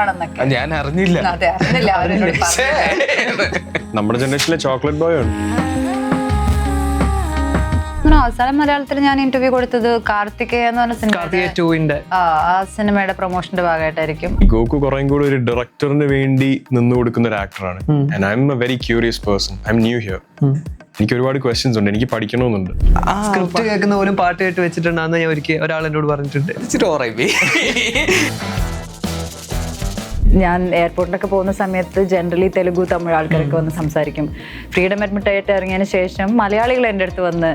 ആണെന്നൊക്കെ ഞാൻ അറിഞ്ഞില്ല. അതെ അറിഞ്ഞില്ല അവരോട് നമ്മുടെ ജനറേഷനിലെ ചോക്ലേറ്റ് ബോയ് ആണ്. അങ്ങനെ അവസാനം മലയാളത്തിൽ ഞാൻ ഇന്റർവ്യൂ കൊടുത്തത് കാർത്തികേയ എന്ന് പറഞ്ഞ സിനിമ കാർത്തിക ടൂവിന്റെ ആ ആ സിനിമയുടെ പ്രൊമോഷന്റെ ഭാഗമായിട്ടായിരിക്കും. ഗോകു കുറേം കൂടി ഒരു ഡയറക്ടറിന് വേണ്ടി നിന്ന് കൊടുക്കുന്ന ഒരു ആക്ടറാണ് and I am a very curious person I am new here എനിക്ക് ഒരുപാട് ക്വസ്റ്റ്യൻസ് ഉണ്ട്. എനിക്ക് പഠിക്കണമെന്നുണ്ട്. സ്ക്രിപ്റ്റ് കേൾക്കുന്ന പോലും പാട്ട് കേട്ട് വെച്ചിട്ടുണ്ടെന്ന് ഞാൻ ഒരിക്കൽ ഒരാൾ എന്നോട് പറഞ്ഞിട്ടുണ്ട്. ഇച്ചിരി പോയി. ഞാൻ എയർപോർട്ടിലൊക്കെ പോകുന്ന സമയത്ത് ജനറലി തെലുഗു തമിഴ് ആൾക്കാരൊക്കെ വന്ന് സംസാരിക്കും. ഫ്രീഡം അഡ്മിറ്റ് ആയിട്ട് ഇറങ്ങിയതിന് ശേഷം മലയാളികൾ എന്റെ അടുത്ത് വന്ന്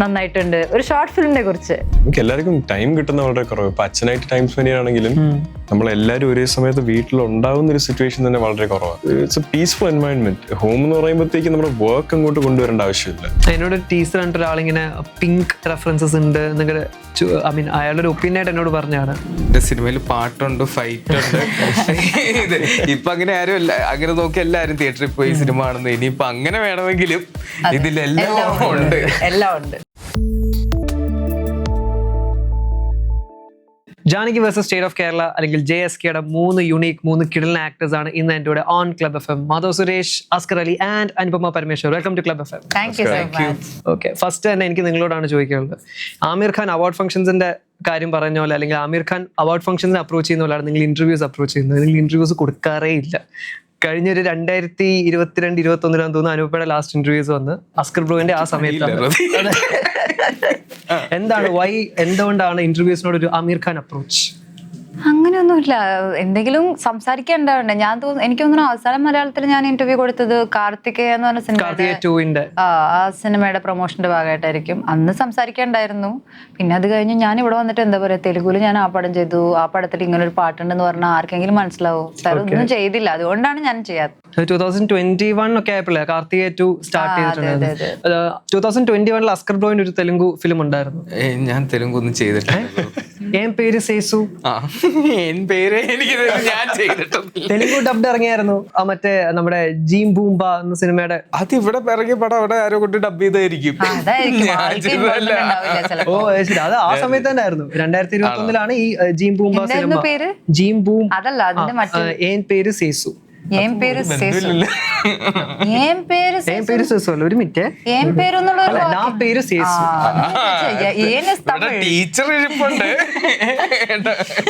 നന്നായിട്ടുണ്ട്. ഒരു ഷോർട്ട് ഫിലിമിനെ കുറിച്ച്. നമുക്ക് എല്ലാവർക്കും ടൈം കിട്ടുന്ന വളരെ കുറവ്. ഇപ്പൊ അച്ഛനായിട്ട് ടൈം സ്പെൻഡ് ചെയ്യാനാണെങ്കിലും നമ്മൾ എല്ലാവരും ഒരേ സമയത്ത് വീട്ടിൽ ഉണ്ടാവുന്ന ഒരു സിറ്റുവേഷൻ തന്നെ വളരെ കുറവാണ് it's a peaceful environment home എന്ന് പറയുമ്പോഴത്തേക്ക് നമ്മുടെ വർക്ക് അങ്ങോട്ട് കൊണ്ടുവരേണ്ട ആവശ്യമില്ല. എന്നോട് ടീച്ചർ കണ്ട ഒരാളിങ്ങനെ പിങ്ക് റെഫറൻസസ് ഉണ്ട് എന്നൊക്കെ ഐ മീൻ അയാളുടെ ഒരു ഒപ്പീനിയൻ ആയിട്ട് എന്നോട് പറഞ്ഞാണ് എന്റെ സിനിമയിൽ പാട്ടുണ്ട് ഫൈറ്റ് ഉണ്ട്. ഇത് ഇപ്പൊ അങ്ങനെ ആരും അല്ല അങ്ങനെ നോക്കി എല്ലാരും തിയേറ്ററിൽ പോയി സിനിമ കാണുന്നു. ഇനിയിപ്പൊ അങ്ങനെ വേണമെങ്കിലും ഇതിലെല്ലാം ഉണ്ട്. എല്ലാം ഉണ്ട്. Janaki versus state of Kerala അല്ലെങ്കിൽ ജെ എസ് കെയുടെ മൂന്ന് യുണീക് മൂന്ന് കിടലൻ ആക്ടേഴ്സ് ആണ് ഇന്ന് എന്റെ കൂടെ on club F M Madhav Suresh Askar Ali and Anupama Parameshwar. Welcome to club F M okay first തന്നെ എനിക്ക് നിങ്ങളോടാണ് ചോദിക്കാനുള്ളത്. ആമിർ ഖാൻ അവാർഡ് ഫംഗ്ഷൻസിന്റെ കാര്യം പറഞ്ഞ പോലെ അല്ലെങ്കിൽ ആമിർ ഖാൻ അവാർഡ് ഫംഗ്ഷൻസിന് അപ്രോച്ച് ചെയ്യുന്ന പോലെയാണ് നിങ്ങൾ ഇന്റർവ്യൂസ് അപ്രോച്ച് ചെയ്യുന്നത്. നിങ്ങൾ ഇന്റർവ്യൂസ് കൊടുക്കാറേ ഇല്ല. കഴിഞ്ഞൊരു രണ്ടായിരത്തി ഇരുപത്തിരണ്ട് ഇരുപത്തി ഒന്നിലാന്ന് തോന്നുന്നു അനുപയുടെ ലാസ്റ്റ് ഇന്റർവ്യൂസ് വന്ന് അസ്കർ ബ്രോവിന്റെ ആ സമയത്താണ്. എന്താണ്? വൈ എന്തുകൊണ്ടാണ് ഇന്റർവ്യൂസിനോട് ഒരു അമീർ ഖാൻ അപ്രോച്ച് അങ്ങനെയൊന്നുമില്ല. എന്തെങ്കിലും സംസാരിക്കേണ്ടതുണ്ട്. ഞാൻ തോന്നുന്നു എനിക്ക് തോന്നുന്നു അവസാനം മലയാളത്തിൽ ഞാൻ ഇന്റർവ്യൂ കൊടുത്തത് കാർത്തികേയ എന്ന് പറഞ്ഞ സിനിമ ആ ആ സിനിമയുടെ പ്രൊമോഷന്റെ ഭാഗമായിട്ടായിരിക്കും. അന്ന് സംസാരിക്കേണ്ടായിരുന്നു. പിന്നെ അത് കഴിഞ്ഞ് ഞാൻ ഇവിടെ വന്നിട്ട് എന്താ പറയാ തെലുഗുൽ ഞാൻ ആ പടം ചെയ്തു. ആ പടത്തിൽ ഇങ്ങനെ ഒരു പാട്ടുണ്ടെന്ന് പറഞ്ഞാൽ ആർക്കെങ്കിലും മനസ്സിലാവും. സാർ ഒന്നും ചെയ്തില്ല. അതുകൊണ്ടാണ് ഞാൻ ചെയ്യാത്തത് ടൂ തൗസൻഡ് ട്വന്റി വൺ ഒക്കെ ആയപ്പോഴേ കാർത്തിക ടു സ്റ്റാർട്ട് ചെയ്തിട്ടുണ്ട് അതെ, അതെ, ടൂ തൗസൻഡ് ട്വന്റി വണ്ണിൽ അസ്കർ ബ്രോയിന്റെ ഒരു തെലുങ്ക് ഫിലിം ഉണ്ടായിരുന്നു. ഞാൻ ഞാൻ തെലുങ്കൊന്നും ചെയ്തിട്ടില്ല. പേര് സേസു? ആ. എൻ പേര് എനിക്ക് ഞാൻ ചെയ്തിട്ടുണ്ട് തെലുങ്ക് ഡബ്ഡ് ഇറങ്ങിയായിരുന്നു. ആ മറ്റേ നമ്മുടെ ജീം ബൂംബ എന്ന സിനിമയുടെ അത് ഇവിടെ ഇറങ്ങിയ പടം അവിടെ ആരോ കൊണ്ട് ഡബ് ചെയ്തായിരിക്കും. ഓ ശരി അത് ആ സമയത്ത് തന്നെ ആയിരുന്നു. രണ്ടായിരത്തി ഇരുപത്തി ഒന്നിലാണ് ഈ ജീം ബൂംബ സിനിമ. പേര്? ജീം ബൂം അതല്ല അതിന്റെ മറ്റേ ഏൻ പേര് സേസു. ഏം പേര് സേസു. ഏം പേര് ഏൻ സേസു. പേര് സേസു അല്ല ഒരു മിനിറ്റ്. ഏം പേര് എന്നുള്ള ഒരു അല്ല നാ വാക്ക്. പേര് സേസു. ആ, ഏൻ is ഇവിടെ തമിഴ്. ടീച്ചർ ഇരിപ്പുണ്ട്.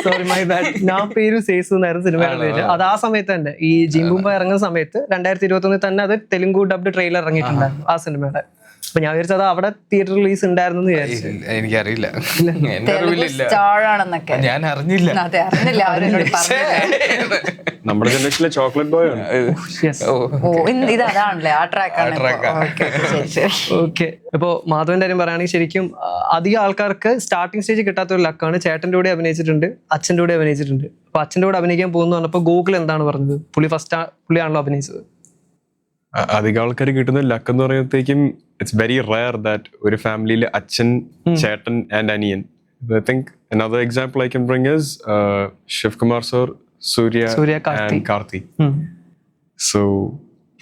സോറി മൈ ബാഡ് ഞാൻ പേര് സേസു എന്നായിരുന്നു സിനിമയുടെ പേര്. അത് ആ സമയത്ത് തന്നെ. ഈ ജിംബുംബ ഇറങ്ങുന്ന സമയത്ത് രണ്ടായിരത്തി ഇരുപത്തി ഒന്നിൽ തന്നെ അത് തെലുങ്കു ഡബ്ഡ് ട്രെയിലർ ഇറങ്ങിയിട്ടുണ്ടായിരുന്നു ആ സിനിമയുടെ. അപ്പൊ ഞാൻ വിചാരിച്ചത് അത് അവിടെ തിയേറ്റർ റിലീസ് ഉണ്ടായിരുന്നു എനിക്കറിയില്ല. എന്റെ സ്റ്റാർ ആണെന്നൊക്കെ ഞാൻ അറിഞ്ഞില്ല. അതെ അറിഞ്ഞില്ല അവരോട് പറഞ്ഞില്ല. നമ്മുടെ ജനറേഷനിലെ ചോക്ലേറ്റ് ബോയ് ആണ്. യെസ് ഓ ഓ ഇന്ന് ഇത് ആ ട്രാക്കാണ് ഓക്കെ ഇപ്പോ. മാധവന്റെ കാര്യം പറയുകയാണെങ്കിൽ ശരിക്കും അധികം ആൾക്കാർക്ക് സ്റ്റാർട്ടിംഗ് സ്റ്റേജ് കിട്ടാത്ത ഒരു ലക്കാണ് ചേട്ടന്റെ കൂടെ അഭിനയിച്ചിട്ടുണ്ട് അച്ഛന്റെ കൂടെ അഭിനയിച്ചിട്ടുണ്ട്. അപ്പൊ അച്ഛന്റെ കൂടെ അഭിനയിക്കാൻ പോകുന്നു പറഞ്ഞപ്പോ ഗൂഗിൾ എന്താണ് പറഞ്ഞത്? പുള്ളി ഫസ്റ്റ് പുള്ളിയാണല്ലോ അഭിനയിച്ചത്. അധികം ആൾക്കാർ കിട്ടുന്ന ലക്ക് എന്ന് പറയുമ്പോഴത്തേക്കും ഇറ്റ്സ് വെരി റയർ ദാറ്റ് ഒരു ഫാമിലിയിൽ അച്ഛൻ ചേട്ടൻ ആൻഡ് അനിയൻ. I think another example I can bring is Sivakumar sir Suriya Suriya, Karthi. So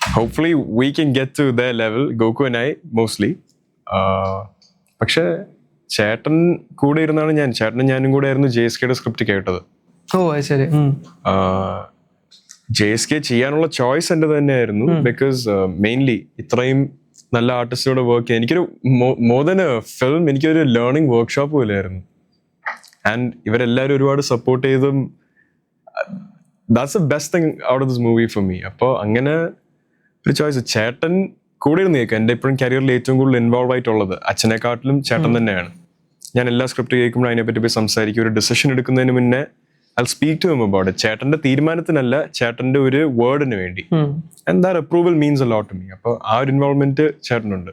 hopefully we can get to the level Goku and I mostly പക്ഷെ ചേട്ടൻ കൂടെ ഇരുന്നാണ് ഞാൻ ചേട്ടനും ഞാനും കൂടെ ആയിരുന്നു ജെ എസ് കെയുടെ സ്ക്രിപ്റ്റ് കേട്ടത്. ഓ ശരി. ജെ എസ് കെ ചെയ്യാനുള്ള ചോയ്സ് എന്റെ തന്നെയായിരുന്നു. ബിക്കോസ് മെയിൻലി ഇത്രയും നല്ല ആർട്ടിസ്റ്റിനോട് വർക്ക് ചെയ്യാൻ എനിക്കൊരു മോർ ദൻ ഫിലിം എനിക്കൊരു ലേണിംഗ് വർക്ക്ഷോപ്പ് പോലെയായിരുന്നു ആൻഡ് ഇവരെല്ലാവരും ഒരുപാട് സപ്പോർട്ട് ചെയ്തും that's a best thing out of this movie for me അപ്പോൾ അങ്ങനെ ഒരു ചോയ്സ് ചേട്ടൻ കൂടെ ഇരുന്ന് കേൾക്കുക എന്റെ ഇപ്പോഴും കരിയറിൽ ഏറ്റവും കൂടുതൽ ഇൻവോൾവ് ആയിട്ടുള്ളത് അച്ഛനെക്കാട്ടിലും ചേട്ടൻ തന്നെയാണ്. ഞാൻ എല്ലാ സ്ക്രിപ്റ്റ് കേൾക്കുമ്പോഴും അതിനെപ്പറ്റി പോയി സംസാരിക്കും. ഒരു ഡിസിഷൻ എടുക്കുന്നതിന് മുന്നേ I speak to him about ചേട്ടന്റെ തീരുമാനത്തിനല്ല ചേട്ടന്റെ ഒരു വേർഡിന് വേണ്ടി. And that approval means a lot lot to me അപ്പോൾ ആ ഒരു ഇൻവോൾവ്മെന്റ് ചേട്ടനുണ്ട്.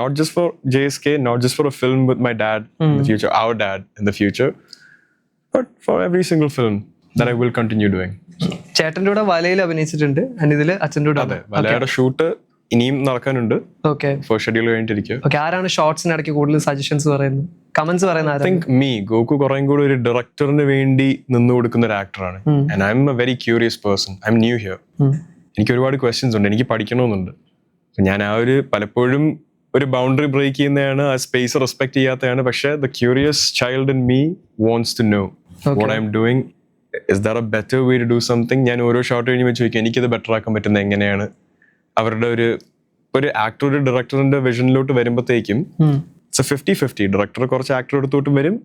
Not just for J S K not just for a film with my dad in the future our dad in the future but for every single film that I will continue doing ചേട്ടന്റെ കൂടെ വലയിൽ അഭിനയിച്ചിട്ടുണ്ട് ഇതിൽ അച്ഛന്റെ കൂടെ അതെ വലയുടെ shoot ഇനിയും നടക്കാനുണ്ട്. ഓക്കെ ഫോർ ഷെഡ്യൂൾ കഴിഞ്ഞിട്ടിരിക്കും ഓക്കെ ആരാണ് ഷോർട്സിന് ഇടയ്ക്ക് കൂടുതൽ സജഷൻസ് പറയുന്നത്? കമന്റ്സ് പറയുന്ന ഐ തിങ്ക് മീ ഗോകു കുറേം കൂടി ഒരു ഡയറക്ടറിന് വേണ്ടി നിന്ന് കൊടുക്കുന്ന ഒരു ആക്ടറാണ് and I am a very curious person I am new here എനിക്ക് ഒരുപാട് ക്വസ്റ്റ്യൻസ് ഉണ്ട്. എനിക്ക് പഠിക്കണമെന്നുണ്ട്. ഞാൻ ആ ഒരു പലപ്പോഴും ഒരു ബൗണ്ടറി ബ്രേക്ക് ചെയ്യുന്നതാണ് ആ സ്പേസ് റെസ്പെക്ട് ചെയ്യാത്തതാണ്. പക്ഷേ the curious child in me wants to know what I am doing is there a better way to do something ഞാൻ ഓരോ ഷോട്ട് കഴിഞ്ഞ് ചോദിക്കും എനിക്കിത് ബെറ്റർ ആക്കാൻ പറ്റുന്നത് എങ്ങനെയാണ്? അവരുടെ ഒരു ഒരു ആക്ടർ ഒരു ഡയറക്ടറിന്റെ വിഷനിലോട്ട് വരുമ്പോഴത്തേക്കും it's a fifty fifty director കുറച്ച് ആക്ടർ എടുത്തോട്ട് വരും.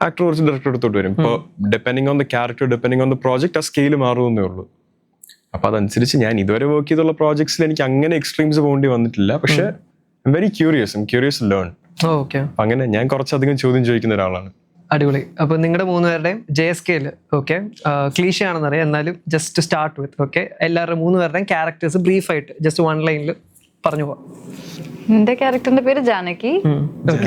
ആക്ടർ കുറച്ച് ഡയറക്ടർ എടുത്തോട്ട് വരും. ഇപ്പോൾ depending on the character depending on the project ആ സ്കെയിൽ മാറുമെന്നേ ഉള്ളൂ. അപ്പോൾ അതനുസരിച്ച് ഞാൻ ഇതുവരെ വർക്ക് ചെയ്തുള്ള പ്രോജക്ട്സിൽ എനിക്ക് അങ്ങനെ എക്സ്ട്രീംസ് പോകേണ്ടി വന്നിട്ടില്ല. പക്ഷെ I'm very curious I'm curious learn okay അങ്ങനെ ഞാൻ കുറച്ചധികം ചോദ്യം ചോദിക്കുന്ന ഒരാളാണ്. അടിപൊളി. അപ്പൊ നിങ്ങളുടെ മൂന്നുപേരുടെയും ജെ എസ് കെയിൽ ഓക്കെ ക്ലീഷ ആണെന്നറിയാം. എന്നാലും ജസ്റ്റ് സ്റ്റാർട്ട് വിത്ത് ഓക്കെ എല്ലാവരുടെയും മൂന്ന് പേരുടെയും ക്യാരക്ടേഴ്സ് ബ്രീഫായിട്ട് ജസ്റ്റ് വൺ ലൈനിൽ പറഞ്ഞു പോവാം എന്റെ ക്യാരക്ടറിന്റെ പേര് ജാനകി.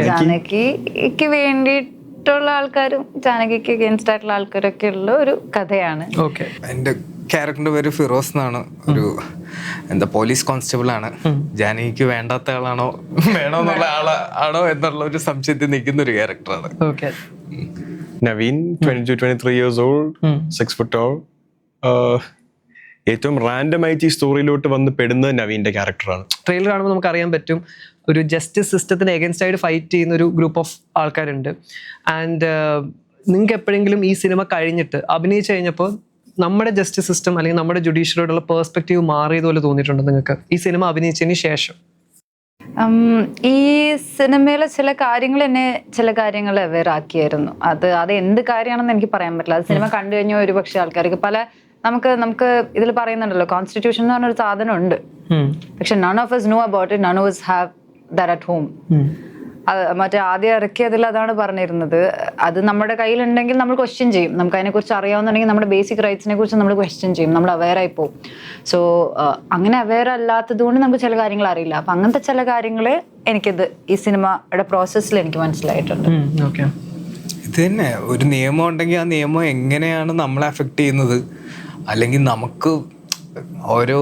ജാനകിക്ക് വേണ്ടിയിട്ടുള്ള ആൾക്കാരും ജാനകിക്ക് അഗേൻസ്റ്റ് ആയിട്ടുള്ള ആൾക്കാരൊക്കെ ഉള്ള ഒരു കഥയാണ്. എന്റെ എന്റെ ക്യാരക്ടറിന്റെ പേര് ഫിറോസ് എന്നാണ്. ഒരു എന്താ പോലീസ് കോൺസ്റ്റബിൾ ആണ്. ജാനകിക്ക് വേണ്ടാത്ത ആളാണോ വേണോ എന്നുള്ള ആളാണോ എന്നുള്ള ഒരു സംശയത്തിൽ നിൽക്കുന്ന ഒരു ക്യാരക്ടറാണ് okay. Naveen twenty two twenty three years old six foot all ഏറ്റവും റാൻഡം ആയിട്ട് ഈ സ്റ്റോറിയിലോട്ട് വന്ന് പെടുന്നത് നവീന്റെ ക്യാരക്ടറാണ് ട്രെയിലർ കാണുമ്പോൾ നമുക്ക് അറിയാൻ പറ്റും ഒരു ജസ്റ്റിസ് സിസ്റ്റത്തിന് എഗൻസ്റ്റ് ആയിട്ട് ഫൈറ്റ് ചെയ്യുന്ന ഒരു ഗ്രൂപ്പ് ഓഫ് ആൾക്കാരുണ്ട്. ആൻഡ് നിങ്ങൾക്ക് എപ്പോഴെങ്കിലും ഈ സിനിമ കഴിഞ്ഞിട്ട് അഭിനയിച്ചു കഴിഞ്ഞപ്പോൾ നമ്മുടെ ജസ്റ്റിസ് സിസ്റ്റം അല്ലെങ്കിൽ നമ്മുടെ ജുഡീഷ്യറിയോടുള്ള പേഴ്സ്പെക്റ്റീവ് മാറിയതുപോലെ തോന്നിയിട്ടുണ്ട് നിങ്ങൾക്ക്? ഈ സിനിമ അഭിനയിച്ചതിന് ശേഷം. ഈ സിനിമയിലെ ചില കാര്യങ്ങൾ എന്നെ ചില കാര്യങ്ങൾ അവെയർ ആക്കിയായിരുന്നു. അത് അത് എന്ത് കാര്യമാണെന്ന് എനിക്ക് പറയാൻ പറ്റില്ല. അത് സിനിമ കണ്ടു കഴിഞ്ഞാൽ ഒരുപക്ഷെ ആൾക്കാർക്ക് പല നമുക്ക് നമുക്ക് ഇതിൽ പറയുന്നുണ്ടല്ലോ കോൺസ്റ്റിറ്റ്യൂഷൻ എന്ന് പറഞ്ഞൊരു സാധനം ഉണ്ട് പക്ഷെ none of us know about it none of us have that at home മറ്റേ ആദ്യം ഇറക്കിയതിൽ അതാണ് പറഞ്ഞിരുന്നത്. അത് നമ്മുടെ കയ്യിലുണ്ടെങ്കിൽ നമ്മൾ ക്വസ്റ്റ്യൻ ചെയ്യും. നമുക്ക് അതിനെക്കുറിച്ച് അറിയാവുന്നുണ്ടെങ്കിൽ നമ്മുടെ ബേസിക് റൈറ്റ്സിനെ കുറിച്ച് നമ്മൾ ക്വസ്റ്റ്യൻ ചെയ്യും. നമ്മൾ അവെയർ ആയി പോകും സോ അങ്ങനെ അവെയർ അല്ലാത്തത് കൊണ്ട് നമുക്ക് ചില കാര്യങ്ങൾ അറിയില്ല. അപ്പം അങ്ങനത്തെ ചില കാര്യങ്ങൾ എനിക്കിത് ഈ സിനിമയുടെ പ്രോസസ്സിൽ എനിക്ക് മനസ്സിലായിട്ടുണ്ട്. ഓക്കെ ഇത് തന്നെ. ഒരു നിയമം ഉണ്ടെങ്കിൽ ആ നിയമം എങ്ങനെയാണ് നമ്മളെ അഫക്റ്റ് ചെയ്യുന്നത്? അല്ലെങ്കിൽ നമുക്ക് ഓരോ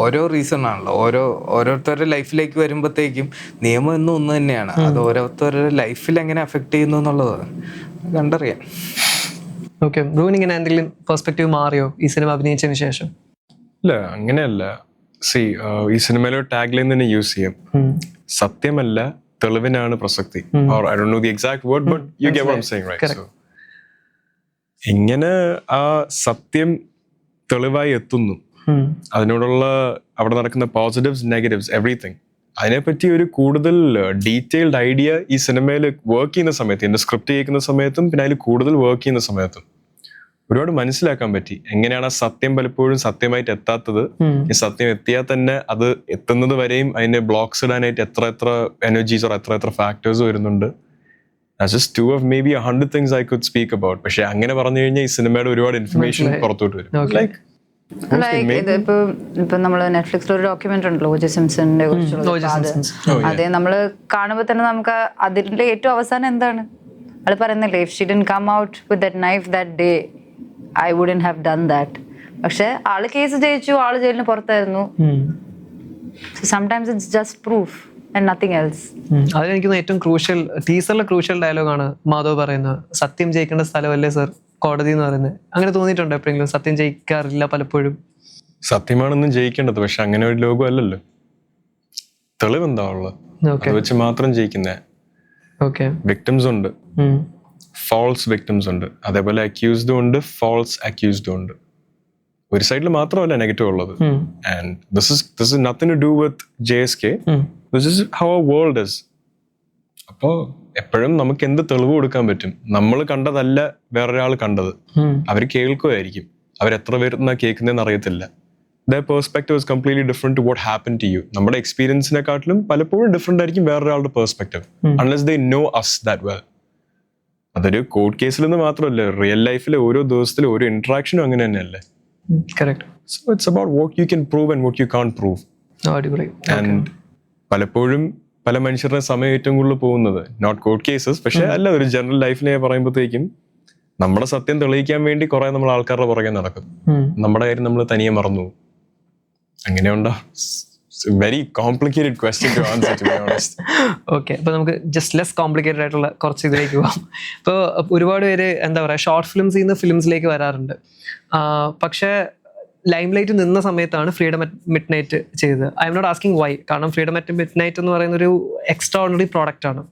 ഓരോ റീസൺ ആണല്ലോ. ഓരോ ഓരോരുത്തരുടെ ലൈഫിലേക്ക് വരുമ്പോഴത്തേക്കും നിയമം എന്നും ഒന്ന് തന്നെയാണ്. അത് ഓരോരുത്തരുടെ ലൈഫിൽ എങ്ങനെ അഫക്റ്റ് ചെയ്യുന്നു എന്നുള്ളത് കണ്ടറിയാം. ഓക്കെ ബ്രൂവിന് ഇങ്ങനെ എന്തെങ്കിലും പെർസ്പെക്റ്റീവ് മാറിയോ ഈ സിനിമ അഭിനയിച്ചതിന് ശേഷം? ഇല്ല അങ്ങനെയല്ല. സി ഈ സിനിമയിലെ ടാഗ് ലൈൻ തന്നെ യൂസ് ചെയ്യാം. സത്യമല്ല തെളിവിനാണ് പ്രസക്തി. Or I don't know the exact word but you get what I saying right so എങ്ങനെ ആ സത്യം തെളിവായി എത്തുന്നു. അതിനോടുള്ള അവിടെ നടക്കുന്ന പോസിറ്റീവ്സ് നെഗറ്റീവ്സ് എവറിത്തിങ് അതിനെപ്പറ്റി ഒരു കൂടുതൽ ഡീറ്റെയിൽഡ് ഐഡിയ ഈ സിനിമയിൽ വർക്ക് ചെയ്യുന്ന സമയത്ത് എന്റെ സ്ക്രിപ്റ്റ് കേൾക്കുന്ന സമയത്തും പിന്നെ അതിൽ കൂടുതൽ വർക്ക് ചെയ്യുന്ന സമയത്തും ഒരുപാട് മനസ്സിലാക്കാൻ പറ്റി. എങ്ങനെയാണ് ആ സത്യം പലപ്പോഴും സത്യമായിട്ട് എത്താത്തത്? ഈ സത്യം എത്തിയാൽ തന്നെ അത് എത്തുന്നത് വരെയും അതിന്റെ ബ്ലോക്സ് ഇടാനായിട്ട് എത്ര എത്ര എനർജീസ് ഓർ എത്ര എത്ര ഫാക്ടേഴ്സ് വരുന്നുണ്ട്. Just two of maybe hundred things I could speak about പക്ഷെ അങ്ങനെ പറഞ്ഞു കഴിഞ്ഞാൽ ഈ സിനിമയുടെ ഒരുപാട് ഇൻഫർമേഷൻ പുറത്തോട്ട് വരും. Okay. ലൈക്ക് ലൈക്ക് ഇത് ഇപ്പൊ ഇപ്പൊ നമ്മൾ നെറ്റ്ഫ്ലിക്സിൽ ഒരു ഡോക്യുമെന്റ് ഉണ്ടല്ലോ ഓജെ സിംസണിനെ കുറിച്ചുള്ള Simpsons. അതെ നമ്മൾ കാണുമ്പോൾ തന്നെ നമുക്ക് അതിന്റെ ഏറ്റവും അവസാനം എന്താണ്? അത് പറയുന്നില്ലേ if she didn't come out with that knife that day I wouldn't have done that പക്ഷെ ആൾ കേസ് ജയിച്ചു ആൾ ജയിലിന് പുറത്തായിരുന്നു. Sometimes it's just proof and nothing else അതിലെനിക്ക് ഏറ്റവും ക്രൂഷ്യൽ ടീസറിലെ ക്രൂഷ്യൽ ഡയലോഗാണ് മാധവ് പറയുന്നത്. സത്യം ജയിക്കേണ്ട സ്ഥലമല്ലേ സർ കോടതി എന്ന് പറയുന്നത്. അങ്ങനെ തോന്നിയിട്ടുണ്ടോ എപ്പോഴെങ്കിലും? സത്യം ജയിക്കാറില്ല പലപ്പോഴും. സത്യമാണെന്നും ജയിക്കേണ്ടത്. പക്ഷെ അങ്ങനെ ഒരു ലോകം അല്ലല്ലോ. തെളിവ് എന്താ ഉള്ളത് വെച്ച് മാത്രം ജയിക്കുന്നേ. ഓക്കെ വിക്ടിംസ് ഉണ്ട്. ഫോൾസ് വിക്ടിംസ് ഉണ്ട്. അതേപോലെ അക്യൂസ്ഡും ഉണ്ട് ഫോൾസ് അക്യൂസ്ഡും ഉണ്ട്. ഒരു സൈഡിൽ മാത്രമല്ല നെഗറ്റീവ് ഉള്ളത്. And this is this is nothing to do with J S K how a world is അപ്പോൾ എപ്പോഴും നമുക്ക് എന്ത് തെളിവ് കൊടുക്കാൻ പറ്റും? നമ്മൾ കണ്ടതല്ല വേറൊരാൾ കണ്ടത്. അവർ കേൾക്കുമായിരിക്കും. അവർ എത്ര പേരുന്ന കേൾക്കുന്നതെന്ന് അറിയത്തില്ല. The perspective is completely different to what happen to you നമ്മുടെ എക്സ്പീരിയൻസിനെക്കാട്ടിലും പലപ്പോഴും ഡിഫറെന്റ് ആയിരിക്കും വേറൊരാളുടെ perspective unless they know us that well അതൊരു കോർട്ട് കേസിൽ നിന്ന് മാത്രമല്ല റിയൽ ലൈഫിലെ ഓരോ ദിവസത്തിലെ ഓരോ ഇന്ററാക്ഷനും അങ്ങനെ തന്നെയല്ലേ? Correct so it's about what you can prove and what you can't prove and പലപ്പോഴും പല മനുഷ്യരുടെ സമയം ഏറ്റവും കൂടുതൽ പോകുന്നത്. നോട്ട് കോർട്ട് കേസസ് പക്ഷെ അല്ല ഒരു ജനറൽ ലൈഫിനെ പറയുമ്പോഴത്തേക്കും നമ്മുടെ സത്യം തെളിയിക്കാൻ വേണ്ടി കുറെ നമ്മൾ ആൾക്കാരുടെ പുറകെ നടക്കും. നമ്മുടെ കാര്യം നമ്മൾ തനിയെ മറന്നു അങ്ങനെയുണ്ടോ? Very complicated question to answer to be honest okay അപ്പോൾ നമുക്ക് ജസ്റ്റ് ലെസ് കോംപ്ലിക്കേറ്റഡ് ആയിട്ടുള്ള കുറച്ച് ഇതിലേക്ക് പോകാം ഇപ്പോൾ ഒരുപാട് പേര് എന്താ പറയാ ഷോർട്ട് ഫിലിംസിൽ നിന്ന് ഫിലിംസിലേക്ക് വരാറുണ്ട്. പക്ഷേ ലൈം ലൈറ്റ് നിന്ന സമയത്താണ് ഫ്രീഡം അറ്റ് മിഡ് നൈറ്റ് ചെയ്തത്. I am not asking why കാരണം ഫ്രീഡം അറ്റ് മിഡ് നൈറ്റ് എന്ന് പറയുന്ന ഒരു എക്സ്ട്രാ ഓർഡിനറി പ്രോഡക്റ്റ് ആണ്.